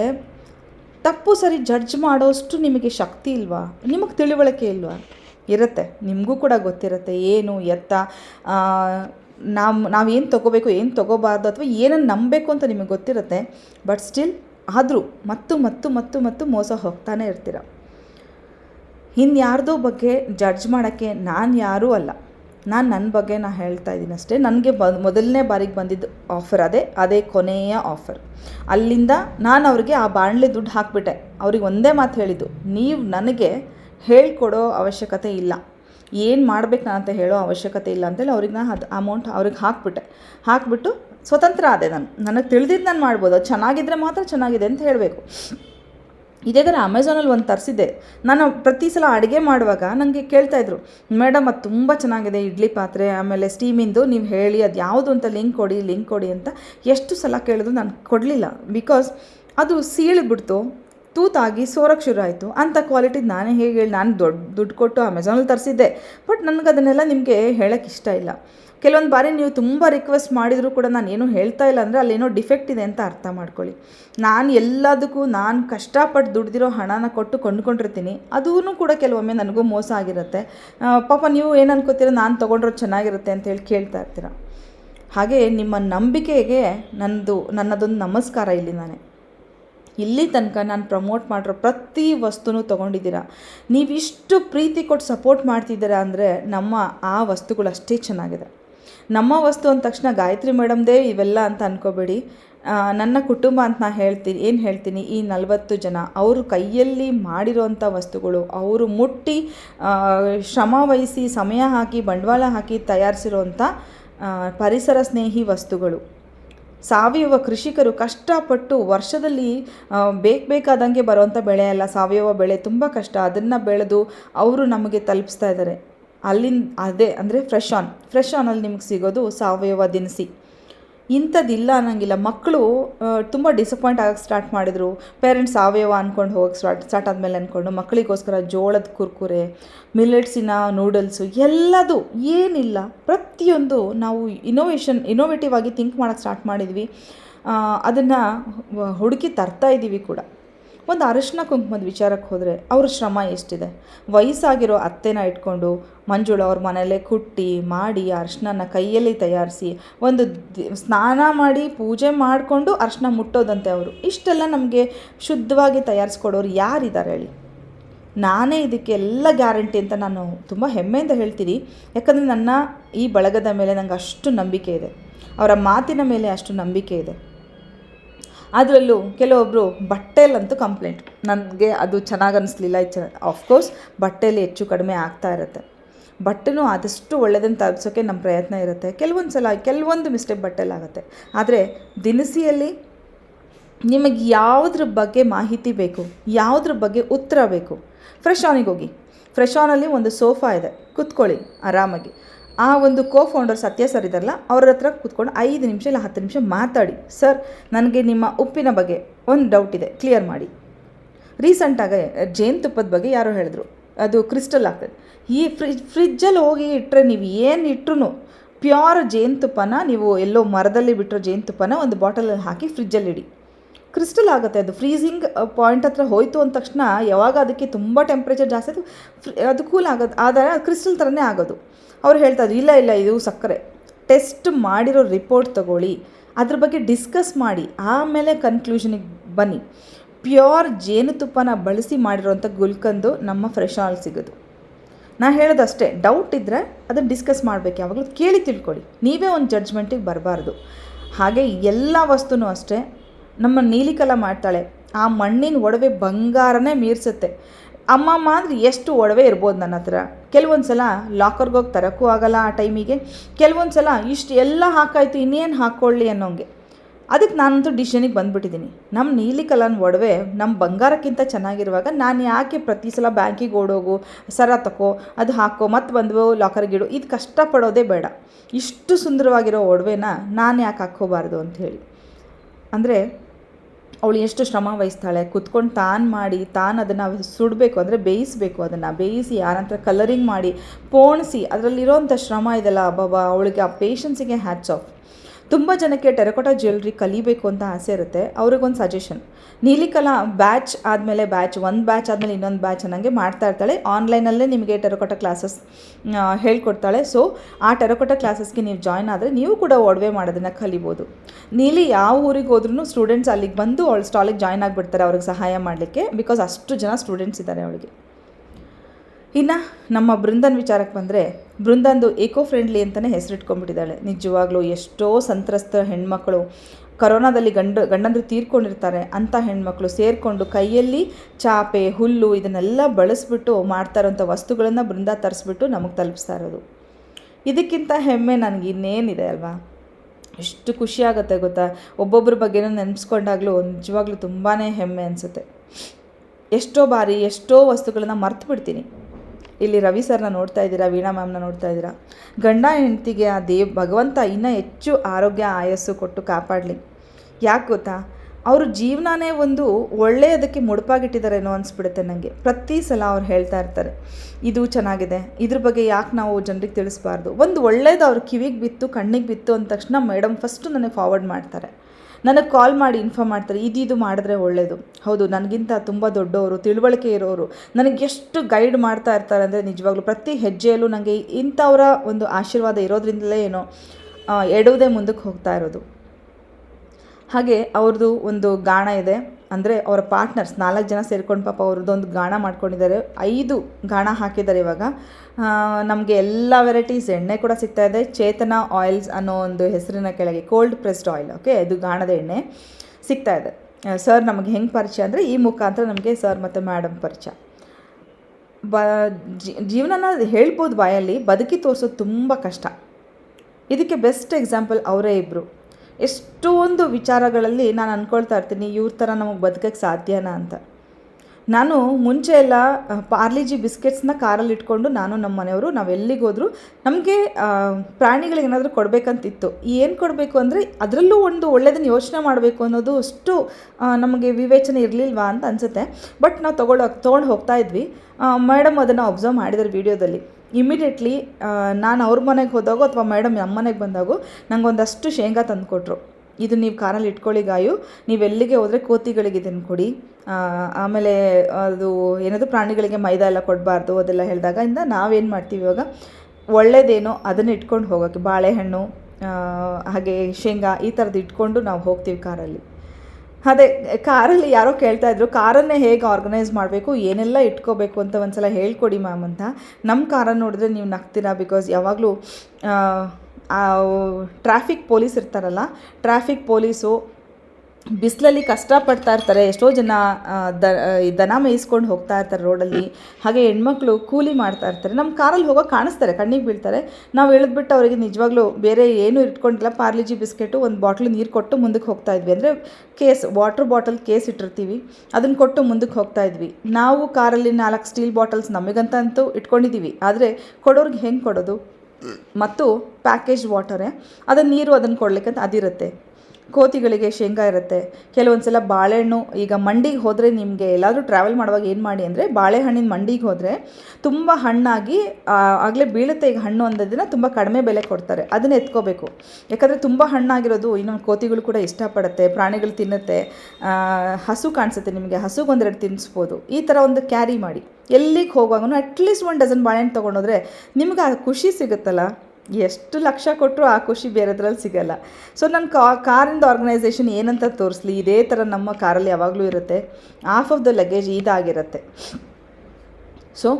ತಪ್ಪು ಸರಿ ಜಡ್ಜ್ ಮಾಡೋಷ್ಟು ನಿಮಗೆ ಶಕ್ತಿ ಇಲ್ವಾ? ನಿಮಗೆ ತಿಳಿವಳಿಕೆ ಇಲ್ವಾ? ಇರುತ್ತೆ. ನಿಮಗೂ ಕೂಡ ಗೊತ್ತಿರುತ್ತೆ. ಏನು, ಎತ್ತ ನಾವು ನಾವೇನು ತೊಗೋಬೇಕು, ಏನು ತೊಗೋಬಾರ್ದು ಅಥವಾ ಏನನ್ನು ನಂಬಬೇಕು ಅಂತ ನಿಮಗೆ ಗೊತ್ತಿರುತ್ತೆ. ಬಟ್ ಸ್ಟಿಲ್ ಆದರೂ ಮತ್ತು ಮತ್ತು ಮತ್ತು ಮತ್ತು ಮೋಸ ಹೋಗ್ತಾನೆ ಇರ್ತೀರ. ಇನ್ಯಾರ್ದೋ ಬಗ್ಗೆ ಜಡ್ಜ್ ಮಾಡೋಕ್ಕೆ ನಾನು ಯಾರೂ ಅಲ್ಲ. ನಾನು ನನ್ನ ಬಗ್ಗೆ ನಾನು ಹೇಳ್ತಾ ಇದ್ದೀನಿ ಅಷ್ಟೇ. ನನಗೆ ಬ, ಮೊದಲನೇ ಬಾರಿಗೆ ಬಂದಿದ್ದು ಆಫರ್ ಅದೇ ಅದೇ ಕೊನೆಯ ಆಫರ್ ಅಲ್ಲಿಂದ ನಾನು ಅವ್ರಿಗೆ ಆ ಬಾಣಲೆ ದುಡ್ಡು ಹಾಕಿಬಿಟ್ಟೆ. ಅವ್ರಿಗೆ ಒಂದೇ ಮಾತು ಹೇಳಿದ್ದು, ನೀವು ನನಗೆ ಹೇಳ್ಕೊಡೋ ಅವಶ್ಯಕತೆ ಇಲ್ಲ. ಏನು ಮಾಡ್ಬೇಕು ನಾನು ಅಂತ ಹೇಳೋ ಅವಶ್ಯಕತೆ ಇಲ್ಲ ಅಂತೇಳಿ ಅವ್ರಿಗೆ ನಾನು ಅದು ಅಮೌಂಟ್ ಅವ್ರಿಗೆ ಹಾಕ್ಬಿಟ್ಟೆ. ಹಾಕ್ಬಿಟ್ಟು ಸ್ವತಂತ್ರ ಆದೆ ನಾನು. ನನಗೆ ತಿಳಿದಿದ್ದು ನಾನು ಮಾಡ್ಬೋದು. ಚೆನ್ನಾಗಿದ್ದರೆ ಮಾತ್ರ ಚೆನ್ನಾಗಿದೆ ಅಂತ ಹೇಳಬೇಕು. ಇದೇ ಥರ ಅಮೆಝಾನಲ್ಲಿ ಒಂದು ತರಿಸಿದ್ದೆ. ನಾನು ಪ್ರತಿ ಸಲ ಅಡುಗೆ ಮಾಡುವಾಗ ನನಗೆ ಕೇಳ್ತಾಯಿದ್ರು ಮೇಡಮ್, ಅದು ತುಂಬ ಚೆನ್ನಾಗಿದೆ ಇಡ್ಲಿ ಪಾತ್ರೆ, ಆಮೇಲೆ ಸ್ಟೀಮಿಂದು ನೀವು ಹೇಳಿ ಅದು ಯಾವುದು ಅಂತ ಲಿಂಕ್ ಕೊಡಿ ಲಿಂಕ್ ಕೊಡಿ ಅಂತ ಎಷ್ಟು ಸಲ ಕೇಳಿದ್ರು ನಾನು ಕೊಡಲಿಲ್ಲ. ಬಿಕಾಸ್ ಅದು ಸೀಳಿಬಿಡ್ತು ತೂತಾಗಿ ಸೋರಕ್ಕೆ ಶುರು ಆಯಿತು. ಅಂಥ ಕ್ವಾಲಿಟಿ ನಾನೇ ಹೇಗೆ ಹೇಳಿ ನಾನು ದೊಡ್ಡ ದುಡ್ಡು ಕೊಟ್ಟು ಅಮೆಝಾನಲ್ಲಿ ತರಿಸಿದ್ದೆ. ಬಟ್ ನನಗೆ ಅದನ್ನೆಲ್ಲ ನಿಮಗೆ ಹೇಳೋಕ್ಕೆ ಇಷ್ಟ ಇಲ್ಲ. ಕೆಲವೊಂದು ಬಾರಿ ನೀವು ತುಂಬ ರಿಕ್ವೆಸ್ಟ್ ಮಾಡಿದರೂ ಕೂಡ ನಾನು ಏನೂ ಹೇಳ್ತಾ ಇಲ್ಲ ಅಂದರೆ ಅಲ್ಲೇನೋ ಡಿಫೆಕ್ಟ್ ಇದೆ ಅಂತ ಅರ್ಥ ಮಾಡ್ಕೊಳ್ಳಿ. ನಾನು ಎಲ್ಲದಕ್ಕೂ, ನಾನು ಕಷ್ಟಪಟ್ಟು ದುಡ್ದಿರೋ ಹಣನ ಕೊಟ್ಟು ಕೊಂಡ್ಕೊಂಡಿರ್ತೀನಿ. ಅದೂ ಕೂಡ ಕೆಲವೊಮ್ಮೆ ನನಗೂ ಮೋಸ ಆಗಿರುತ್ತೆ. ಪಾಪ ನೀವು ಏನು ಅನ್ಕೋತೀರ? ನಾನು ತೊಗೊಂಡ್ರೆ ಚೆನ್ನಾಗಿರುತ್ತೆ ಅಂತ ಹೇಳಿ ಕೇಳ್ತಾ ಇರ್ತೀರ. ಹಾಗೆ ನಿಮ್ಮ ನಂಬಿಕೆಗೆ ನನ್ನದು ನನ್ನದೊಂದು ನಮಸ್ಕಾರ ಇಲ್ಲಿ ನಾನೇ. ಇಲ್ಲಿ ತನಕ ನಾನು ಪ್ರಮೋಟ್ ಮಾಡಿರೋ ಪ್ರತಿ ವಸ್ತುನೂ ತೊಗೊಂಡಿದ್ದೀರಾ. ನೀವಿಷ್ಟು ಪ್ರೀತಿ ಕೊಟ್ಟು ಸಪೋರ್ಟ್ ಮಾಡ್ತಿದ್ದೀರಾ ಅಂದರೆ ನಮ್ಮ ಆ ವಸ್ತುಗಳು ಅಷ್ಟೇ ಚೆನ್ನಾಗಿದೆ. ನಮ್ಮ ವಸ್ತು ಅಂದ ತಕ್ಷಣ ಗಾಯತ್ರಿ ಮೇಡಮ್ದೇ ಇವೆಲ್ಲ ಅಂತ ಅನ್ಕೋಬೇಡಿ. ನನ್ನ ಕುಟುಂಬ ಅಂತ ನಾನು ಹೇಳ್ತೀನಿ, ಏನು ಹೇಳ್ತೀನಿ, ಈ ನಲವತ್ತು ಜನ, ಅವರು ಕೈಯಲ್ಲಿ ಮಾಡಿರೋಂಥ ವಸ್ತುಗಳು, ಅವರು ಮುಟ್ಟಿ ಶ್ರಮ ಸಮಯ ಹಾಕಿ, ಬಂಡವಾಳ ಹಾಕಿ ತಯಾರಿಸಿರೋಂಥ ಪರಿಸರ ಸ್ನೇಹಿ ವಸ್ತುಗಳು. ಸಾವಯವ ಕೃಷಿಕರು ಕಷ್ಟಪಟ್ಟು ವರ್ಷದಲ್ಲಿ ಬೇಕು ಬೇಕಾದಂಗೆ ಬರುವಂಥ ಬೆಳೆ ಅಲ್ಲ, ಸಾವಯವ ಬೆಳೆ ತುಂಬ ಕಷ್ಟ, ಅದನ್ನು ಬೆಳೆದು ಅವರು ನಮಗೆ ತಲುಪಿಸ್ತಾ ಇದ್ದಾರೆ. ಅಲ್ಲಿಂದ ಅದೇ, ಅಂದರೆ ಫ್ರೆಶ್ ಆನ್ ಫ್ರೆಶ್ ಆನಲ್ಲಿ ನಿಮ್ಗೆ ಸಿಗೋದು ಸಾವಯವ ದಿನಸಿ. ಇಂಥದ್ದಿಲ್ಲ ಅನ್ನೋಂಗಿಲ್ಲ. ಮಕ್ಕಳು ತುಂಬ ಡಿಸಪಾಯಿಂಟ್ ಆಗಕ್ಕೆ ಸ್ಟಾರ್ಟ್ ಮಾಡಿದರು. ಪೇರೆಂಟ್ಸ್ ಸಾವಯವ ಅಂದ್ಕೊಂಡು ಹೋಗಕ್ಕೆ ಸ್ಟಾರ್ಟ್ ಸ್ಟಾರ್ಟ್ ಆದಮೇಲೆ ಅಂದ್ಕೊಂಡು ಮಕ್ಕಳಿಗೋಸ್ಕರ ಜೋಳದ ಕುರ್ಕುರೆ ಮಿಲೆಟ್ಸಿನ ನೂಡಲ್ಸು ಎಲ್ಲದು ಏನಿಲ್ಲ. ಪ್ರತಿಯೊಂದು ನಾವು ಇನೋವೇಷನ್ ಇನೋವೇಟಿವ್ ಆಗಿ ಥಿಂಕ್ ಮಾಡೋಕ್ಕೆ ಸ್ಟಾರ್ಟ್ ಮಾಡಿದ್ವಿ. ಅದನ್ನು ಹುಡುಕಿ ತರ್ತಾ ಇದ್ದೀವಿ ಕೂಡ. ಒಂದು ಅರಶಿನ ಕುಂಕುಮದ ವಿಚಾರಕ್ಕೆ ಹೋದರೆ ಅವ್ರ ಶ್ರಮ ಎಷ್ಟಿದೆ? ವಯಸ್ಸಾಗಿರೋ ಅತ್ತೆನ ಇಟ್ಕೊಂಡು ಮಂಜುಳ ಅವ್ರ ಮನೆಯಲ್ಲೇ ಕುಟ್ಟಿ ಮಾಡಿ ಅರಶಿನ ಕೈಯಲ್ಲಿ ತಯಾರಿಸಿ ಒಂದು ಸ್ನಾನ ಮಾಡಿ ಪೂಜೆ ಮಾಡಿಕೊಂಡು ಅರಶಿನ ಮುಟ್ಟೋದಂತೆ ಅವರು. ಇಷ್ಟೆಲ್ಲ ನಮಗೆ ಶುದ್ಧವಾಗಿ ತಯಾರಿಸ್ಕೊಡೋರು ಯಾರಿದ್ದಾರೆ ಹೇಳಿ? ನಾನೇ ಇದಕ್ಕೆಲ್ಲ ಗ್ಯಾರಂಟಿ ಅಂತ ನಾನು ತುಂಬ ಹೆಮ್ಮೆಯಿಂದ ಹೇಳ್ತೀನಿ. ಯಾಕಂದರೆ ನನ್ನ ಈ ಬಳಗದ ಮೇಲೆ ನನಗೆ ಅಷ್ಟು ನಂಬಿಕೆ ಇದೆ. ಅವರ ಮಾತಿನ ಮೇಲೆ ಅಷ್ಟು ನಂಬಿಕೆ ಇದೆ. ಅದರಲ್ಲೂ ಕೆಲವೊಬ್ಬರು ಬಟ್ಟೆಯಲ್ಲಂತೂ ಕಂಪ್ಲೇಂಟ್ ನನಗೆ ಅದು ಚೆನ್ನಾಗಿ ಅನ್ನಿಸ್ಲಿಲ್ಲ ಇದು ಆಫ್ಕೋರ್ಸ್ ಬಟ್ಟೆಯಲ್ಲಿ ಹೆಚ್ಚು ಕಡಿಮೆ ಆಗ್ತಾ ಇರುತ್ತೆ. ಬಟ್ಟೆನೂ ಆದಷ್ಟು ಒಳ್ಳೆಯದನ್ನು ತರಿಸೋಕ್ಕೆ ನಮ್ಮ ಪ್ರಯತ್ನ ಇರುತ್ತೆ. ಕೆಲವೊಂದು ಸಲ, ಕೆಲವೊಂದು ಮಿಸ್ಟೇಕ್ ಬಟ್ಟೆಲಾಗುತ್ತೆ ಆದರೆ ದಿನಸಿಯಲ್ಲಿ ನಿಮಗೆ ಯಾವುದ್ರ ಬಗ್ಗೆ ಮಾಹಿತಿ ಬೇಕು, ಯಾವುದ್ರ ಬಗ್ಗೆ ಉತ್ತರ ಬೇಕು ಫ್ರೆಶ್ ಆನಿಗೆ ಹೋಗಿ. ಫ್ರೆಶ್ ಆನಲ್ಲಿ ಒಂದು ಸೋಫಾ ಇದೆ. ಕುತ್ಕೊಳ್ಳಿ, ಆರಾಮಾಗಿ. ಆ ಒಂದು ಕೋ ಫೌಂಡರ್ ಸತ್ಯ ಸರ್ ಇದ್ದಾರಲ್ಲ, ಅವ್ರ ಹತ್ರ ಕೂತ್ಕೊಂಡು ಐದು ನಿಮಿಷ ಇಲ್ಲ ಹತ್ತು ನಿಮಿಷ ಮಾತಾಡಿ. ಸರ್ ನನಗೆ ನಿಮ್ಮ ಉಪ್ಪಿನ ಬಗ್ಗೆ ಒಂದು ಡೌಟ್ ಇದೆ ಕ್ಲಿಯರ್ ಮಾಡಿ. ರೀಸೆಂಟಾಗಿ ಜೇನುತುಪ್ಪದ ಬಗ್ಗೆ ಯಾರೋ ಹೇಳಿದ್ರು, ಅದು ಕ್ರಿಸ್ಟಲ್ ಆಗ್ತದೆ. ಈ ಫ್ರಿಜ್ ಫ್ರಿಜ್ಜಲ್ಲಿ ಹೋಗಿ ಇಟ್ಟರೆ ನೀವು ಏನು ಇಟ್ಟರು ಪ್ಯೂರ್ ಜೇನುತುಪ್ಪನ ನೀವು ಎಲ್ಲೋ ಮರದಲ್ಲಿ ಬಿಟ್ಟರೋ ಜೇನುತುಪ್ಪನ ಒಂದು ಬಾಟಲಲ್ಲಿ ಹಾಕಿ ಫ್ರಿಜ್ಜಲ್ಲಿ ಇಡಿ. ಕ್ರಿಸ್ಟಲ್ ಆಗುತ್ತೆ ಅದು ಫ್ರೀಸಿಂಗ್ ಪಾಯಿಂಟ್ ಹತ್ರ ಹೋಯಿತು ಅಂದ ತಕ್ಷಣ ಯಾವಾಗ ಅದಕ್ಕೆ ತುಂಬ ಟೆಂಪ್ರೇಚರ್ ಜಾಸ್ತಿ ಆಯಿತು ಅದು ಕೂಲ್ ಆಗೋದು ಆದರೆ ಕ್ರಿಸ್ಟಲ್ ಥರನೇ ಆಗೋದು. ಅವ್ರು ಹೇಳ್ತಾರೆ ಇಲ್ಲ ಇಲ್ಲ, ಇದು ಸಕ್ಕರೆ. ಟೆಸ್ಟ್ ಮಾಡಿರೋ ರಿಪೋರ್ಟ್ ತಗೊಳ್ಳಿ. ಅದ್ರ ಬಗ್ಗೆ ಡಿಸ್ಕಸ್ ಮಾಡಿ. ಆಮೇಲೆ ಕನ್ಕ್ಲೂಷನಿಗೆ ಬನ್ನಿ. ಪ್ಯೂರ್ ಜೇನುತುಪ್ಪನ ಬಳಸಿ ಮಾಡಿರೋಂಥ ಗುಲ್ಕಂದು ನಮ್ಮ ಫ್ರೆಶ್ ಆಲ್ ಸಿಗೋದು. ನಾನು ಹೇಳೋದಷ್ಟೇ ಡೌಟ್ ಇದ್ದರೆ ಅದನ್ನು ಡಿಸ್ಕಸ್ ಮಾಡಬೇಕು. ಯಾವಾಗಲೂ ಕೇಳಿ ತಿಳ್ಕೊಳ್ಳಿ. ನೀವೇ ಒಂದು ಜಡ್ಜ್ಮೆಂಟಿಗೆ ಬರಬಾರ್ದು. ಹಾಗೆ ಎಲ್ಲ ವಸ್ತುನೂ ಅಷ್ಟೇ, ನಮ್ಮ ನೀಲಿಕಲ ಮಾಡ್ತಾಳೆ. ಆ ಮಣ್ಣಿನ ಒಡವೆ ಬಂಗಾರನೇ ಮೀರಿಸುತ್ತೆ. ಅಮ್ಮಮ್ಮ ಅಂದರೆ ಎಷ್ಟು ಒಡವೆ ಇರ್ಬೋದು ನನ್ನ ಹತ್ರ. ಕೆಲವೊಂದು ಸಲ ಲಾಕರ್ಗೆ ಹೋಗಿ ತರೋಕ್ಕೂ ಆಗಲ್ಲ ಆ ಟೈಮಿಗೆ ಕೆಲವೊಂದು ಸಲ ಇಷ್ಟು ಎಲ್ಲ ಹಾಕಾಯ್ತು, ಇನ್ನೇನು ಹಾಕ್ಕೊಳ್ಳಿ ಅನ್ನೋಂಗೆ. ಅದಕ್ಕೆ ನಾನಂತೂ ಡಿಶನಿಗೆ ಬಂದುಬಿಟ್ಟಿದ್ದೀನಿ ನಮ್ಮ ನೀಲಿ ಕಲನ್ ಒಡವೆ ನಮ್ಮ ಬಂಗಾರಕ್ಕಿಂತ ಚೆನ್ನಾಗಿರುವಾಗ ನಾನು ಯಾಕೆ ಪ್ರತಿ ಸಲ ಬ್ಯಾಂಕಿಗೆ ಓಡೋಗು, ಸರ ತಕೋ, ಅದು ಹಾಕೋ ಮತ್ತೆ ಬಂದು ಲಾಕರ್ಗೆ ಇಡು, ಇದು ಕಷ್ಟಪಡೋದೇ ಬೇಡ. ಇಷ್ಟು ಸುಂದರವಾಗಿರೋ ಒಡವೆನ ನಾನು ಯಾಕೆ ಹಾಕ್ಕೋಬಾರ್ದು ಅಂತ ಹೇಳಿ. ಅಂದರೆ ಅವಳು ಎಷ್ಟು ಶ್ರಮ ವಹಿಸ್ತಾಳೆ, ಕುತ್ಕೊಂಡು ತಾನು ಮಾಡಿ, ತಾನು ಅದನ್ನು ಸುಡಬೇಕು, ಅಂದರೆ ಬೇಯಿಸಬೇಕು ಅದನ್ನು, ಬೇಯಿಸಿ ಆನಂತರ ಕಲರಿಂಗ್ ಮಾಡಿ, ಪೋಣಿಸಿ, ಅದರಲ್ಲಿರೋಂಥ ಶ್ರಮ ಇದೆಲ್ಲ ಅಬ್ಬಬ್ಬ, ಅವಳಿಗೆ ಆ ಪೇಷನ್ಸಿಗೆ ಹ್ಯಾಟ್ಸ್ ಆಫ್ ತುಂಬ ಜನಕ್ಕೆ ಟೆರಕೋಟಾ ಜ್ಯುವೆಲ್ರಿ ಕಲಿಬೇಕು ಅಂತ ಆಸೆ ಇರುತ್ತೆ. ಅವ್ರಿಗೊಂದು ಸಜೆಷನ್ ನೀಲಿಕಲಾ ಬ್ಯಾಚ್ ಆದಮೇಲೆ ಬ್ಯಾಚ್ ಒಂದು ಬ್ಯಾಚ್ ಆದಮೇಲೆ ಇನ್ನೊಂದು ಬ್ಯಾಚ್ ಅನ್ನಂಗೆ ಮಾಡ್ತಾ ಇರ್ತಾಳೆ. ಆನ್ಲೈನಲ್ಲೇ ನಿಮಗೆ ಟೆರಕೋಟಾ ಕ್ಲಾಸಸ್ ಹೇಳ್ಕೊಡ್ತಾಳೆ. ಸೊ ಆ ಟೆರಕೋಟಾ ಕ್ಲಾಸಸ್ಗೆ ನೀವು ಜಾಯ್ನ್ ಆದರೆ ನೀವು ಕೂಡ ಒಡವೆ ಮಾಡೋದನ್ನು ಕಲಿಬೋದು. ನೀಲಿ ಯಾವ ಊರಿಗೆ ಹೋದ್ರೂ ಸ್ಟೂಡೆಂಟ್ಸ್ ಅಲ್ಲಿಗೆ ಬಂದು ಅವಳು ಸ್ಟಾಲಿಗೆ ಜಾಯ್ನ್ ಆಗಿಬಿಡ್ತಾರೆ ಅವ್ರಿಗೆ ಸಹಾಯ ಮಾಡಲಿಕ್ಕೆ ಬಿಕಾಸ್ ಅಷ್ಟು ಜನ ಸ್ಟೂಡೆಂಟ್ಸ್ ಇದ್ದಾರೆ ಅವಳಿಗೆ. ಇನ್ನು ನಮ್ಮ ಬೃಂದನ್ ವಿಚಾರಕ್ಕೆ ಬಂದರೆ, ಬೃಂದಂದು ಏಕೋ ಫ್ರೆಂಡ್ಲಿ ಅಂತಲೇ ಹೆಸರಿಟ್ಕೊಂಡ್ಬಿಟ್ಟಿದ್ದಾಳೆ. ನಿಜವಾಗ್ಲೂ ಎಷ್ಟೋ ಸಂತ್ರಸ್ತ ಹೆಣ್ಮಕ್ಳು ಕರೋನಾದಲ್ಲಿ ಗಂಡ, ಗಂಡಂದ್ರು ತೀರ್ಕೊಂಡಿರ್ತಾರೆ ಅಂಥ ಹೆಣ್ಮಕ್ಳು ಸೇರಿಕೊಂಡು ಕೈಯಲ್ಲಿ ಚಾಪೆ, ಹುಲ್ಲು ಇದನ್ನೆಲ್ಲ ಬಳಸ್ಬಿಟ್ಟು ಮಾಡ್ತಾ ಇರೋಂಥ ವಸ್ತುಗಳನ್ನು ಬೃಂದ ತರಿಸ್ಬಿಟ್ಟು ನಮಗೆ ತಲುಪಿಸ್ತಾ ಇರೋದು. ಇದಕ್ಕಿಂತ ಹೆಮ್ಮೆ ನನಗೆ ಇನ್ನೇನಿದೆ ಅಲ್ವಾ? ಎಷ್ಟು ಖುಷಿಯಾಗುತ್ತೆ ಗೊತ್ತಾ? ಒಬ್ಬೊಬ್ಬರ ಬಗ್ಗೆನೂ ನೆನೆಸ್ಕೊಂಡಾಗಲೂ ನಿಜವಾಗ್ಲೂ ತುಂಬಾ ಹೆಮ್ಮೆ ಅನಿಸುತ್ತೆ. ಎಷ್ಟೋ ಬಾರಿ ಎಷ್ಟೋ ವಸ್ತುಗಳನ್ನ ಮರ್ತು ಬಿಡ್ತೀನಿ ಇಲ್ಲಿ ರವಿ ಸರ್ನ ನೋಡ್ತಾ ಇದ್ದೀರಾ, ವೀಣಾ ಮ್ಯಾಮ್ನ ನೋಡ್ತಾ ಇದ್ದೀರಾ? ಗಂಡ ಹೆಂಡತಿಗೆ ಆ ದೇವ್, ಭಗವಂತ ಇನ್ನೂ ಹೆಚ್ಚು ಆರೋಗ್ಯ, ಆಯಸ್ಸು ಕೊಟ್ಟು ಕಾಪಾಡಲಿ. ಯಾಕೆ ಗೊತ್ತಾ? ಅವರು ಜೀವನನೇ ಒಂದು ಒಳ್ಳೆಯದಕ್ಕೆ ಮುಡುಪಾಗಿಟ್ಟಿದ್ದಾರೇನೋ ಅನಿಸ್ಬಿಡುತ್ತೆ ನನಗೆ ಪ್ರತಿ ಸಲ ಅವ್ರು ಹೇಳ್ತಾ ಇರ್ತಾರೆ, ಇದು ಚೆನ್ನಾಗಿದೆ, ಇದ್ರ ಬಗ್ಗೆ ಯಾಕೆ ನಾವು ಜನರಿಗೆ ತಿಳಿಸ್ಬಾರ್ದು? ಒಂದು ಒಳ್ಳೆಯದು ಅವ್ರ ಕಿವಿಗೆ ಬಿತ್ತು, ಕಣ್ಣಿಗೆ ಬಿತ್ತು ಅಂದ ತಕ್ಷಣ ಮೇಡಮ್ ಫಸ್ಟು ನನಗೆ ಫಾರ್ವರ್ಡ್ ಮಾಡ್ತಾರೆ. ನನಗೆ ಕಾಲ್ ಮಾಡಿ ಇನ್ಫಾರ್ಮ್ ಮಾಡ್ತಾರೆ, ಇದು ಇದು ಮಾಡಿದ್ರೆ ಒಳ್ಳೆಯದು ಹೌದು, ನನಗಿಂತ ತುಂಬ ದೊಡ್ಡವರು, ತಿಳುವಳಿಕೆ ಇರೋರು, ನನಗೆ ಎಷ್ಟು ಗೈಡ್ ಮಾಡ್ತಾ ಇರ್ತಾರೆ ಅಂದರೆ ನಿಜವಾಗ್ಲೂ ಪ್ರತಿ ಹೆಜ್ಜೆಯಲ್ಲೂ ನನಗೆ ಇಂಥವರ ಒಂದು ಆಶೀರ್ವಾದ ಇರೋದ್ರಿಂದಲೇ ಏನೋ ಎಡುವುದೇ ಮುಂದಕ್ಕೆ ಹೋಗ್ತಾ ಇರೋದು. ಹಾಗೆ ಅವ್ರದ್ದು ಒಂದು ಗಾಣ ಇದೆ. ಅಂದರೆ ಅವರ ಪಾರ್ಟ್ನರ್ಸ್ ನಾಲ್ಕು ಜನ ಸೇರ್ಕೊಂಡು ಪಾಪ ಅವ್ರದ್ದೊಂದು ಗಾಣ ಮಾಡ್ಕೊಂಡಿದ್ದಾರೆ. ಐದು ಗಾಣ ಹಾಕಿದ್ದಾರೆ ಇವಾಗ. ನಮಗೆ ಎಲ್ಲ ವೆರೈಟೀಸ್ ಎಣ್ಣೆ ಕೂಡ ಸಿಗ್ತಾ ಇದೆ. ಚೇತನ ಆಯಿಲ್ಸ್ ಅನ್ನೋ ಒಂದು ಹೆಸರಿನ ಕೆಳಗೆ ಕೋಲ್ಡ್ ಪ್ರೆಸ್ಡ್ ಆಯಿಲ್ ಓಕೆ ಅದು ಗಾಣದ ಎಣ್ಣೆ ಸಿಗ್ತಾ ಇದೆ. ಸರ್ ನಮಗೆ ಹೆಂಗೆ ಪರಿಚಯ ಅಂದರೆ ಈ ಮುಖಾಂತರ ನಮಗೆ ಸರ್ ಮತ್ತು ಮೇಡಮ್ ಪರಿಚಯ. ಬ ಜೀವನನ ಹೇಳ್ಬೋದು ಬಾಯಲ್ಲಿ, ಬದುಕಿ ತೋರಿಸೋದು ತುಂಬ ಕಷ್ಟ. ಇದಕ್ಕೆ ಬೆಸ್ಟ್ ಎಕ್ಸಾಂಪಲ್ ಅವರೇ ಇಬ್ಬರು ಎಷ್ಟೊಂದು ವಿಚಾರಗಳಲ್ಲಿ ನಾನು ಅಂದ್ಕೊಳ್ತಾ ಇರ್ತೀನಿ, ಇವ್ರ ಥರ ನಮಗೆ ಬದುಕಕ್ಕೆ ಸಾಧ್ಯನಾ ಅಂತ. ನಾನು ಮುಂಚೆ ಎಲ್ಲ ಪಾರ್ಲಿಜಿ ಬಿಸ್ಕೆಟ್ಸ್ನ ಕಾರಲ್ಲಿ ಇಟ್ಕೊಂಡು ನಾನು ನಮ್ಮ ಮನೆಯವರು, ನಾವು ಎಲ್ಲಿಗೆ ಹೋದ್ರು ನಮಗೆ ಪ್ರಾಣಿಗಳಿಗೆ ಏನಾದರೂ ಕೊಡಬೇಕಂತಿತ್ತು. ಏನು ಕೊಡಬೇಕು ಅಂದರೆ ಅದರಲ್ಲೂ ಒಂದು ಒಳ್ಳೆಯದನ್ನು ಯೋಚನೆ ಮಾಡಬೇಕು ಅನ್ನೋದು ಅಷ್ಟು ನಮಗೆ ವಿವೇಚನೆ ಇರಲಿಲ್ವಾ ಅಂತ ಅನಿಸುತ್ತೆ. ಬಟ್ ನಾವು ತೊಗೊಳ್ಳೋ ತೊಗೊಂಡು ಹೋಗ್ತಾ ಇದ್ವಿ. ಮೇಡಮ್ ಅದನ್ನು ಅಬ್ಸರ್ವ್ ಮಾಡಿದ್ದಾರೆ ವಿಡಿಯೋದಲ್ಲಿ. ಇಮಿಡಿಯೇಟ್ಲಿ ನಾನು ಅವ್ರ ಮನೆಗೆ ಹೋದಾಗೋ ಅಥವಾ ಮೇಡಮ್ ನಮ್ಮ ಮನೆಗೆ ಬಂದಾಗೋ ನನಗೊಂದಷ್ಟು ಶೇಂಗಾ ತಂದುಕೊಟ್ರು. ಇದು ನೀವು ಕಾರಲ್ಲಿ ಇಟ್ಕೊಳ್ಳಿ ಗಾಯು, ನೀವು ಎಲ್ಲಿಗೆ ಹೋದರೆ ಕೋತಿಗಳಿಗೆ ಇದನ್ನು ಕೊಡಿ. ಆಮೇಲೆ ಅದು ಏನದು ಪ್ರಾಣಿಗಳಿಗೆ ಮೈದಾ ಎಲ್ಲ ಕೊಡಬಾರ್ದು ಅದೆಲ್ಲ ಹೇಳಿದಾಗ ಇಂದ ನಾವೇನು ಮಾಡ್ತೀವಿ ಇವಾಗ, ಒಳ್ಳೇದೇನೋ ಅದನ್ನು ಇಟ್ಕೊಂಡು ಹೋಗೋಕ್ಕೆ ಬಾಳೆಹಣ್ಣು ಹಾಗೆ ಶೇಂಗಾ ಈ ಥರದ್ದು ಇಟ್ಕೊಂಡು ನಾವು ಹೋಗ್ತೀವಿ ಕಾರಲ್ಲಿ. ಅದೇ, ಕಾರಲ್ಲಿ ಯಾರೋ ಕೇಳ್ತಾ ಇದ್ರು, ಕಾರನ್ನೇ ಹೇಗೆ ಆರ್ಗನೈಸ್ ಮಾಡಬೇಕು, ಏನೆಲ್ಲ ಇಟ್ಕೋಬೇಕು ಅಂತ ಒಂದ್ಸಲ ಹೇಳ್ಕೊಡಿ ಮ್ಯಾಮ್ ಅಂತ. ನಮ್ಮ ಕಾರನ್ನು ನೋಡಿದ್ರೆ ನೀವು ನಗ್ತೀರಾ? ಬಿಕಾಸ್ ಯಾವಾಗಲೂ ಟ್ರಾಫಿಕ್ ಪೊಲೀಸ್ ಇರ್ತಾರಲ್ಲ ಟ್ರಾಫಿಕ್ ಪೊಲೀಸು ಬಿಸಿಲಲ್ಲಿ ಕಷ್ಟಪಡ್ತಾ ಇರ್ತಾರೆ, ಎಷ್ಟೋ ಜನ ದ ದನ ಮೇಯಿಸ್ಕೊಂಡು ಹೋಗ್ತಾ ಇರ್ತಾರೆ ರೋಡಲ್ಲಿ, ಹಾಗೆ ಹೆಣ್ಮಕ್ಳು ಕೂಲಿ ಮಾಡ್ತಾ ಇರ್ತಾರೆ. ನಮ್ಮ ಕಾರಲ್ಲಿ ಹೋಗೋ ಕಾಣಿಸ್ತಾರೆ, ಕಣ್ಣಿಗೆ ಬೀಳ್ತಾರೆ. ನಾವು ಇಳಿದ್ಬಿಟ್ಟು ಅವರಿಗೆ ನಿಜವಾಗ್ಲೂ ಬೇರೆ ಏನು ಇಟ್ಕೊಂಡಿಲ್ಲ. ಪಾರ್ಲಿಜಿ ಬಿಸ್ಕೆಟು, ಒಂದು ಬಾಟ್ಲು ನೀರು ಕೊಟ್ಟು ಮುಂದಕ್ಕೆ ಹೋಗ್ತಾ ಇದ್ವಿ. ಅಂದರೆ ಕೇಸ್, ವಾಟ್ರ್ ಬಾಟಲ್ ಕೇಸ್ ಇಟ್ಟಿರ್ತೀವಿ. ಅದನ್ನು ಕೊಟ್ಟು ಮುಂದಕ್ಕೆ ಹೋಗ್ತಾ ಇದ್ವಿ. ನಾವು ಕಾರಲ್ಲಿ ನಾಲ್ಕು ಸ್ಟೀಲ್ ಬಾಟಲ್ಸ್ ನಮಗಂತ ಅಂತೂ ಇಟ್ಕೊಂಡಿದ್ದೀವಿ ಆದರೆ ಕೊಡೋರ್ಗೆ ಹೆಂಗೆ ಕೊಡೋದು? ಮತ್ತು ಪ್ಯಾಕೇಜ್ ವಾಟರೇ. ಅದನ್ನು ನೀರು ಅದನ್ನು ಕೊಡ್ಲಿಕ್ಕೆ ಅಂತ ಅದಿರುತ್ತೆ. ಕೋತಿಗಳಿಗೆ ಶೇಂಗಾ ಇರುತ್ತೆ. ಕೆಲವೊಂದು ಸಲ ಬಾಳೆಹಣ್ಣು, ಈಗ ಮಂಡಿಗೆ ಹೋದರೆ ನಿಮಗೆ ಎಲ್ಲಾದರೂ ಟ್ರಾವೆಲ್ ಮಾಡುವಾಗ ಏನು ಮಾಡಿ ಅಂದರೆ ಬಾಳೆಹಣ್ಣಿನ ಮಂಡಿಗೆ ಹೋದರೆ ತುಂಬ ಹಣ್ಣಾಗಿ ಆಗಲೇ ಬೀಳುತ್ತೆ. ಈಗ ಹಣ್ಣು ಅಂದದಿನ ತುಂಬ ಕಡಿಮೆ ಬೆಲೆ ಕೊಡ್ತಾರೆ. ಅದನ್ನು ಎತ್ಕೋಬೇಕು. ಯಾಕಂದರೆ ತುಂಬ ಹಣ್ಣಾಗಿರೋದು ಇನ್ನೊಂದು ಕೋತಿಗಳು ಕೂಡ ಇಷ್ಟಪಡುತ್ತೆ. ಪ್ರಾಣಿಗಳು ತಿನ್ನುತ್ತೆ. ಹಸು ಕಾಣಿಸುತ್ತೆ ನಿಮಗೆ. ಹಸುಗೆ ಒಂದೆರಡು ತಿನ್ನಿಸ್ಬೋದು ಈ ಥರ ಒಂದು ಕ್ಯಾರಿ ಮಾಡಿ. ಎಲ್ಲಿಗೆ ಹೋಗುವಾಗೂ ಅಟ್ಲೀಸ್ಟ್ ಒಂದು ಡಜನ್ ಬಾಳೆಹಣ್ಣು ತೊಗೊಂಡೋದ್ರೆ ನಿಮ್ಗೆ ಆ ಖುಷಿ ಸಿಗುತ್ತಲ್ಲ? ಎಷ್ಟು ಲಕ್ಷ ಕೊಟ್ಟರು ಆ ಖುಷಿ ಬೇರೆದ್ರಲ್ಲಿ ಸಿಗಲ್ಲ. ಸೊ ನನ್ನ ಕಾರಿಂದ ಆರ್ಗನೈಸೇಷನ್ ಏನಂತ ತೋರಿಸ್ಲಿ, ಇದೇ ಥರ ನಮ್ಮ ಕಾರಲ್ಲಿ ಯಾವಾಗಲೂ ಇರುತ್ತೆ. ಹಾಫ್ ಆಫ್ ದ ಲಗೇಜ್ ಇದಾಗಿರುತ್ತೆ. ಸೊ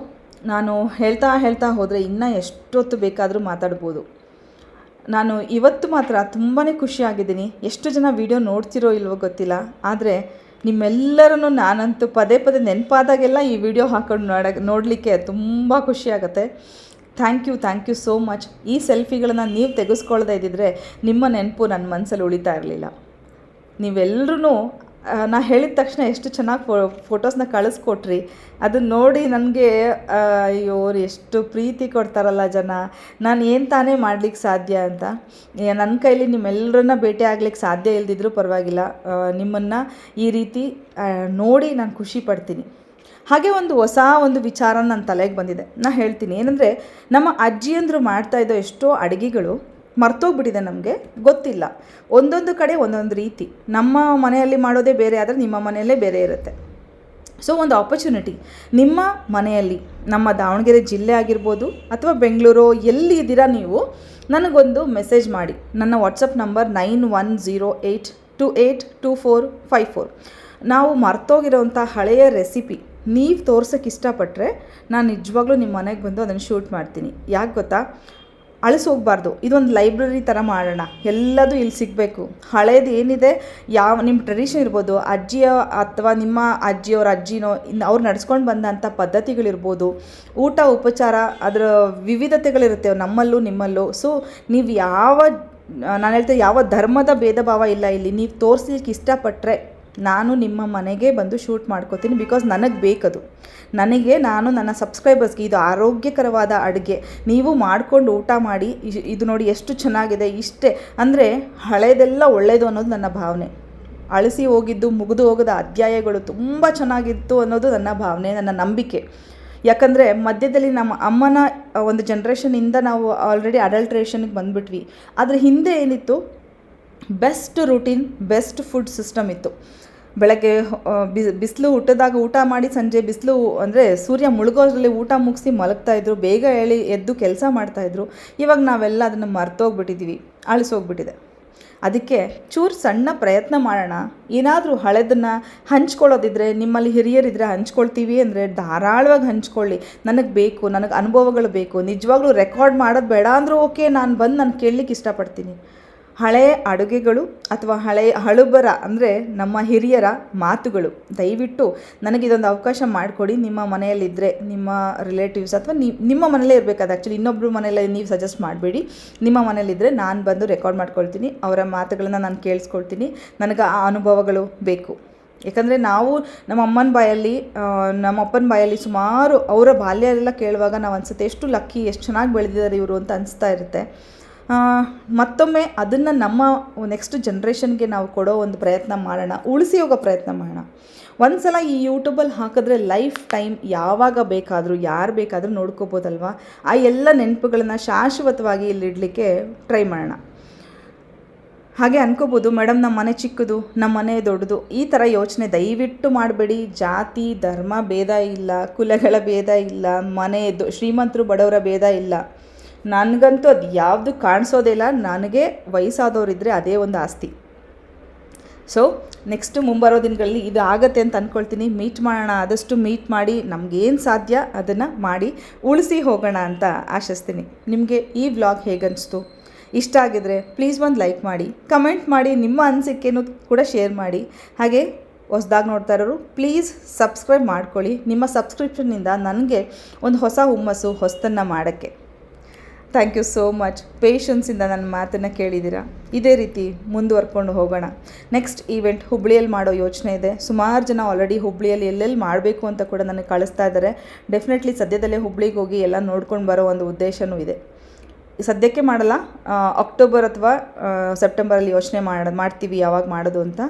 ನಾನು ಹೇಳ್ತಾ ಹೇಳ್ತಾ ಹೋದರೆ ಇನ್ನೂ ಎಷ್ಟೊತ್ತು ಬೇಕಾದರೂ ಮಾತಾಡ್ಬೋದು. ನಾನು ಇವತ್ತು ಮಾತ್ರ ತುಂಬಾ ಖುಷಿಯಾಗಿದ್ದೀನಿ. ಎಷ್ಟು ಜನ ವಿಡಿಯೋ ನೋಡ್ತಿರೋ ಇಲ್ವೋ ಗೊತ್ತಿಲ್ಲ. ಆದರೆ ನಿಮ್ಮೆಲ್ಲರನ್ನು ನಾನಂತೂ ಪದೇ ಪದೇ ನೆನಪಾದಾಗೆಲ್ಲ ಈ ವಿಡಿಯೋ ಹಾಕೊಂಡು ನೋಡ ನೋಡಲಿಕ್ಕೆ ತುಂಬ ಖುಷಿಯಾಗತ್ತೆ. Thank you thank you so much. ಈ ಸೆಲ್ಫಿಗಳನ್ನು ನೀವು ತೆಗೆಸ್ಕೊಳ್ದೇ ಇದ್ದಿದ್ರೆ ನಿಮ್ಮ ನೆನಪು ನನ್ನ ಮನಸ್ಸಲ್ಲಿ ಉಳಿತಾ ಇರಲಿಲ್ಲ. ನೀವೆಲ್ಲರೂ ನಾ ಹೇಳಿದ ತಕ್ಷಣ ಎಷ್ಟು ಚೆನ್ನಾಗಿ ಫೋ, ಫೋಟೋಸ್ನ ಕಳಿಸ್ಕೊಟ್ರಿ. ಅದನ್ನ ನೋಡಿ ನನಗೆ ಅಯ್ಯೋ ಎಷ್ಟು ಪ್ರೀತಿ ಕೊಡ್ತಾರಲ್ಲ ಜನ. ನಾನು ಏನು ತಾನೇ ಮಾಡ್ಲಿಕ್ಕೆ ಸಾಧ್ಯ ಅಂತ. ನನ್ನ ಕೈಲಿ ನಿಮ್ಮೆಲ್ಲರನ್ನ ಭೇಟಿ ಆಗ್ಲಿಕ್ಕೆ ಸಾಧ್ಯ ಇಲ್ದಿದ್ರೂ ಪರವಾಗಿಲ್ಲ. ನಿಮ್ಮನ್ನು ಈ ರೀತಿ ನೋಡಿ ನಾನು ಖುಷಿ ಪಡ್ತೀನಿ. ಹಾಗೆ ಒಂದು ಹೊಸ ಒಂದು ವಿಚಾರ ನನ್ನ ತಲೆಗೆ ಬಂದಿದೆ. ನಾನು ಹೇಳ್ತೀನಿ, ಏನಂದರೆ ನಮ್ಮ ಅಜ್ಜಿಯಂದರು ಮಾಡ್ತಾ ಇದ್ದೋ ಎಷ್ಟೋ ಅಡುಗೆಗಳು ಮರ್ತೋಗ್ಬಿಟ್ಟಿದೆ ನಮಗೆ, ಗೊತ್ತಿಲ್ಲ. ಒಂದೊಂದು ಕಡೆ ಒಂದೊಂದು ರೀತಿ. ನಮ್ಮ ಮನೆಯಲ್ಲಿ ಮಾಡೋದೇ ಬೇರೆ ಆದರೆ ನಿಮ್ಮ ಮನೆಯಲ್ಲೇ ಬೇರೆ ಇರುತ್ತೆ. ಸೊ ಒಂದು ಆಪರ್ಚುನಿಟಿ ನಿಮ್ಮ ಮನೆಯಲ್ಲಿ, ನಮ್ಮ ದಾವಣಗೆರೆ ಜಿಲ್ಲೆ ಆಗಿರ್ಬೋದು ಅಥವಾ ಬೆಂಗಳೂರು, ಎಲ್ಲಿ ಇದ್ದೀರಾ ನೀವು, ನನಗೊಂದು ಮೆಸೇಜ್ ಮಾಡಿ. ನನ್ನ WhatsApp number nine one zero eight two eight two four five four ನಾವು ಮರ್ತೋಗಿರೋಂಥ ಹಳೆಯ ರೆಸಿಪಿ ನೀವು ತೋರ್ಸೋಕ್ಕೆ ಇಷ್ಟಪಟ್ಟರೆ ನಾನು ನಿಜವಾಗ್ಲೂ ನಿಮ್ಮ ಮನೆಗೆ ಬಂದು ಅದನ್ನು ಶೂಟ್ ಮಾಡ್ತೀನಿ. ಯಾಕೆ ಗೊತ್ತಾ? ಅಳಿಸೋಗ್ಬಾರ್ದು ಇದೊಂದು ಲೈಬ್ರರಿ ಥರ ಮಾಡೋಣ. ಎಲ್ಲದೂ ಇಲ್ಲಿ ಸಿಗಬೇಕು. ಹಳೇದು ಏನಿದೆ, ಯಾವ ನಿಮ್ಮ ಟ್ರೆಡಿಷನ್ ಇರ್ಬೋದು, ಅಜ್ಜಿಯ ಅಥವಾ ನಿಮ್ಮ ಅಜ್ಜಿಯವ್ರ ಅಜ್ಜಿನೋ ಇನ್ನು ಅವ್ರು ನಡ್ಸ್ಕೊಂಡು ಬಂದಂಥ ಪದ್ಧತಿಗಳಿರ್ಬೋದು, ಊಟ, ಉಪಚಾರ, ಅದರ ವಿವಿಧತೆಗಳಿರುತ್ತೆ. ನಮ್ಮಲ್ಲೂ ನಿಮ್ಮಲ್ಲೂ. ಸೊ ನೀವು ಯಾವ, ನಾನು ಹೇಳ್ತೇನೆ ಯಾವ ಧರ್ಮದ ಭೇದ ಭಾವ ಇಲ್ಲ ಇಲ್ಲಿ. ನೀವು ತೋರಿಸ್ಲಿಕ್ಕೆ ಇಷ್ಟಪಟ್ಟರೆ ನಾನು ನಿಮ್ಮ ಮನೆಗೆ ಬಂದು ಶೂಟ್ ಮಾಡ್ಕೋತೀನಿ ಬಿಕಾಸ್ ನನಗೆ ಬೇಕದು. ನನಗೆ ನಾನು ನನ್ನ ಸಬ್ಸ್ಕ್ರೈಬರ್ಸ್ಗೆ ಇದು ಆರೋಗ್ಯಕರವಾದ ಅಡುಗೆ. ನೀವು ಮಾಡ್ಕೊಂಡು ಊಟ ಮಾಡಿ ಇದು ನೋಡಿ ಎಷ್ಟು ಚೆನ್ನಾಗಿದೆ, ಇಷ್ಟೇ. ಅಂದರೆ ಹಳೆಯದೆಲ್ಲ ಒಳ್ಳೆಯದು ಅನ್ನೋದು ನನ್ನ ಭಾವನೆ. ಅಳಿಸಿ ಹೋಗಿದ್ದು, ಮುಗಿದು ಹೋಗದ ಅಧ್ಯಾಯಗಳು ತುಂಬ ಚೆನ್ನಾಗಿತ್ತು ಅನ್ನೋದು ನನ್ನ ಭಾವನೆ, ನನ್ನ ನಂಬಿಕೆ. ಯಾಕಂದರೆ ಮಧ್ಯದಲ್ಲಿ ನಮ್ಮ ಅಮ್ಮನ ಒಂದು ಜನ್ರೇಷನಿಂದ ನಾವು ಆಲ್ರೆಡಿ ಅಡಲ್ಟ್ರೇಷನ್ಗೆ ಬಂದುಬಿಟ್ವಿ. ಅದರ ಹಿಂದೆ ಏನಿತ್ತು? Best routine best food system ಇತ್ತು. ಬೆಳಗ್ಗೆ ಬಿಸಿಲು ಹುಟ್ಟಿದಾಗ ಊಟ ಮಾಡಿ ಸಂಜೆ ಬಿಸಿಲು, ಅಂದರೆ ಸೂರ್ಯ ಮುಳುಗೋದ್ರಲ್ಲಿ ಊಟ ಮುಗಿಸಿ ಮಲಗ್ತಾ ಇದ್ರು, ಬೇಗ ಹೇಳಿ ಎದ್ದು ಕೆಲಸ ಮಾಡ್ತಾಯಿದ್ರು ಇವಾಗ ನಾವೆಲ್ಲ ಅದನ್ನು ಮರ್ತೋಗ್ಬಿಟ್ಟಿದ್ದೀವಿ ಅಳಿಸೋಗ್ಬಿಟ್ಟಿದೆ. ಅದಕ್ಕೆ ಚೂರು ಸಣ್ಣ ಪ್ರಯತ್ನ ಮಾಡೋಣ, ಏನಾದರೂ ಹಳೆದನ್ನು ಹಂಚ್ಕೊಳ್ಳೋದಿದ್ರೆ, ನಿಮ್ಮಲ್ಲಿ ಹಿರಿಯರಿದ್ರೆ ಹಂಚ್ಕೊಳ್ತೀವಿ ಅಂದರೆ ಧಾರಾಳವಾಗಿ ಹಂಚ್ಕೊಳ್ಳಿ. ನನಗೆ ಬೇಕು, ನನಗೆ ಅನುಭವಗಳು ಬೇಕು, ನಿಜವಾಗ್ಲೂ ರೆಕಾರ್ಡ್ ಮಾಡೋದು ಬೇಡ ಅಂದರೂ ಓಕೆ, ನಾನು ಬಂದು ನಾನು ಕೇಳಲಿಕ್ಕೆ ಇಷ್ಟಪಡ್ತೀನಿ. ಹಳೆಯ ಅಡುಗೆಗಳು ಅಥವಾ ಹಳೆಯ ಹಳುಬರ ಅಂದರೆ ನಮ್ಮ ಹಿರಿಯರ ಮಾತುಗಳು. ದಯವಿಟ್ಟು ನನಗೆ ಇದೊಂದು ಅವಕಾಶ ಮಾಡಿಕೊಡಿ. ನಿಮ್ಮ ಮನೆಯಲ್ಲಿದ್ದರೆ ನಿಮ್ಮ ರಿಲೇಟಿವ್ಸ್ ಅಥವಾ ನಿಮ್ಮ ಮನೇಲೇ ಇರಬೇಕಾದ ಆ್ಯಕ್ಚುಲಿ ಇನ್ನೊಬ್ಬರು ಮನೇಲಿ ನೀವು ಸಜೆಸ್ಟ್ ಮಾಡಬೇಡಿ. ನಿಮ್ಮ ಮನೇಲಿದ್ದರೆ ನಾನು ಬಂದು ರೆಕಾರ್ಡ್ ಮಾಡ್ಕೊಳ್ತೀನಿ. ಅವರ ಮಾತುಗಳನ್ನು ನಾನು ಕೇಳಿಸ್ಕೊಳ್ತೀನಿ. ನನಗೆ ಆ ಅನುಭವಗಳು ಬೇಕು. ಯಾಕಂದರೆ ನಾವು ನಮ್ಮ ಅಮ್ಮನ ಬಾಯಲ್ಲಿ ನಮ್ಮ ಅಪ್ಪನ ಬಾಯಲ್ಲಿ ಸುಮಾರು ಅವರ ಬಾಲ್ಯ ಎಲ್ಲ ಕೇಳುವಾಗ ನಾವು ಅನ್ಸುತ್ತೆ, ಎಷ್ಟು ಲಕ್ಕಿ ಎಷ್ಟು ಚೆನ್ನಾಗಿ ಬೆಳೆದಿದ್ದಾರೆ ಇವರು ಅಂತ ಅನಿಸ್ತಾ ಇರುತ್ತೆ. ಮತ್ತೊಮ್ಮೆ ಅದನ್ನು ನಮ್ಮ ನೆಕ್ಸ್ಟ್ ಜನ್ರೇಷನ್ಗೆ ನಾವು ಕೊಡೋ ಒಂದು ಪ್ರಯತ್ನ ಮಾಡೋಣ, ಉಳಿಸಿ ಹೋಗೋ ಪ್ರಯತ್ನ ಮಾಡೋಣ. ಒಂದು ಸಲ ಈ ಯೂಟ್ಯೂಬಲ್ಲಿ ಹಾಕಿದ್ರೆ ಲೈಫ್ ಟೈಮ್ ಯಾವಾಗ ಬೇಕಾದರೂ, ಯಾರು ಬೇಕಾದರೂ ನೋಡ್ಕೋಬೋದಲ್ವಾ? ಆ ಎಲ್ಲ ನೆನಪುಗಳನ್ನ ಶಾಶ್ವತವಾಗಿ ಇಲ್ಲಿಡಲಿಕ್ಕೆ ಟ್ರೈ ಮಾಡೋಣ. ಹಾಗೆ ಅನ್ಕೋಬೋದು ಮೇಡಮ್ ನಮ್ಮ ಮನೆ ಚಿಕ್ಕದು ನಮ್ಮ ಮನೆ ದೊಡ್ಡದು, ಈ ಥರ ಯೋಚನೆ ದಯವಿಟ್ಟು ಮಾಡಬೇಡಿ. ಜಾತಿ, ಧರ್ಮ ಭೇದ ಇಲ್ಲ, ಕುಲಗಳ ಭೇದ ಇಲ್ಲ, ಮನೆ ಶ್ರೀಮಂತರು ಬಡವರ ಭೇದ ಇಲ್ಲ. ನನಗಂತೂ ಅದು ಯಾವುದು ಕಾಣಿಸೋದೇ ಇಲ್ಲ ನನಗೆ ವಯಸ್ಸಾದವರಿದ್ದರೆ ಅದೇ ಒಂದು ಆಸ್ತಿ. ಸೊ ನೆಕ್ಸ್ಟ್ ಮುಂಬರೋ ದಿನಗಳಲ್ಲಿ ಇದು ಆಗತ್ತೆ ಅಂತ ಅಂದ್ಕೊಳ್ತೀನಿ ಮೀಟ್ ಮಾಡೋಣ, ಆದಷ್ಟು ಮೀಟ್ ಮಾಡಿ, ನಮಗೇನು ಸಾಧ್ಯ ಅದನ್ನು ಮಾಡಿ ಉಳಿಸಿ ಹೋಗೋಣ ಅಂತ ಆಶಿಸ್ತೀನಿ. ನಿಮಗೆ ಈ ವ್ಲಾಗ್ ಹೇಗನ್ನಿಸ್ತು ಇಷ್ಟ ಆಗಿದ್ರೆ ಪ್ಲೀಸ್ ಒಂದು ಲೈಕ್ ಮಾಡಿ ಕಮೆಂಟ್ ಮಾಡಿ, ನಿಮ್ಮ ಅನಿಸಿಕೆನೂ ಕೂಡ ಶೇರ್ ಮಾಡಿ. ಹಾಗೆ ಹೊಸ್ದಾಗಿ ನೋಡ್ತಾ ಇರೋರು ಪ್ಲೀಸ್ ಸಬ್ಸ್ಕ್ರೈಬ್ ಮಾಡ್ಕೊಳ್ಳಿ. ನಿಮ್ಮ ಸಬ್ಸ್ಕ್ರಿಪ್ಷನ್ನಿಂದ ನನಗೆ ಒಂದು ಹೊಸ ಹುಮ್ಮಸ್ಸು, ಹೊಸತನ್ನು ಮಾಡೋಕ್ಕೆ. ಥ್ಯಾಂಕ್ ಯು ಸೋ ಮಚ್ ಪೇಷನ್ಸಿಂದ ನನ್ನ ಮಾತನ್ನು ಕೇಳಿದ್ದೀರಾ? ಇದೇ ರೀತಿ ಮುಂದುವರ್ಕೊಂಡು ಹೋಗೋಣ. ನೆಕ್ಸ್ಟ್ ಈವೆಂಟ್ ಹುಬ್ಳಿಯಲ್ಲಿ ಮಾಡೋ ಯೋಚನೆ ಇದೆ. ಸುಮಾರು ಜನ ಆಲ್ರೆಡಿ ಹುಬ್ಳಿಯಲ್ಲಿ ಎಲ್ಲೆಲ್ಲಿ ಮಾಡಬೇಕು ಅಂತ ಕೂಡ ನನಗೆ ಕಳಿಸ್ತಾ ಇದ್ದಾರೆ. ಡೆಫಿನೆಟ್ಲಿ ಸದ್ಯದಲ್ಲೇ ಹುಬ್ಳಿಗೆ ಹೋಗಿ ಎಲ್ಲ ನೋಡ್ಕೊಂಡು ಬರೋ ಒಂದು ಉದ್ದೇಶವೂ ಇದೆ. ಸದ್ಯಕ್ಕೆ ಮಾಡಲ್ಲ. ಅಕ್ಟೋಬರ್ ಅಥವಾ ಸೆಪ್ಟೆಂಬರಲ್ಲಿ ಯೋಚನೆ ಮಾಡ, ಮಾಡ್ತೀವಿ, ಯಾವಾಗ ಮಾಡೋದು ಅಂತ.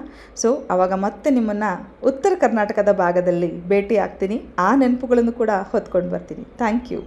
ಸೊ ಆವಾಗ ಮತ್ತೆ ನಿಮ್ಮನ್ನು ಉತ್ತರ ಕರ್ನಾಟಕದ ಭಾಗದಲ್ಲಿ ಭೇಟಿ ಆಗ್ತೀನಿ ಆ ನೆನಪುಗಳನ್ನು ಕೂಡ ಹೊತ್ಕೊಂಡು ಬರ್ತೀನಿ. Thank you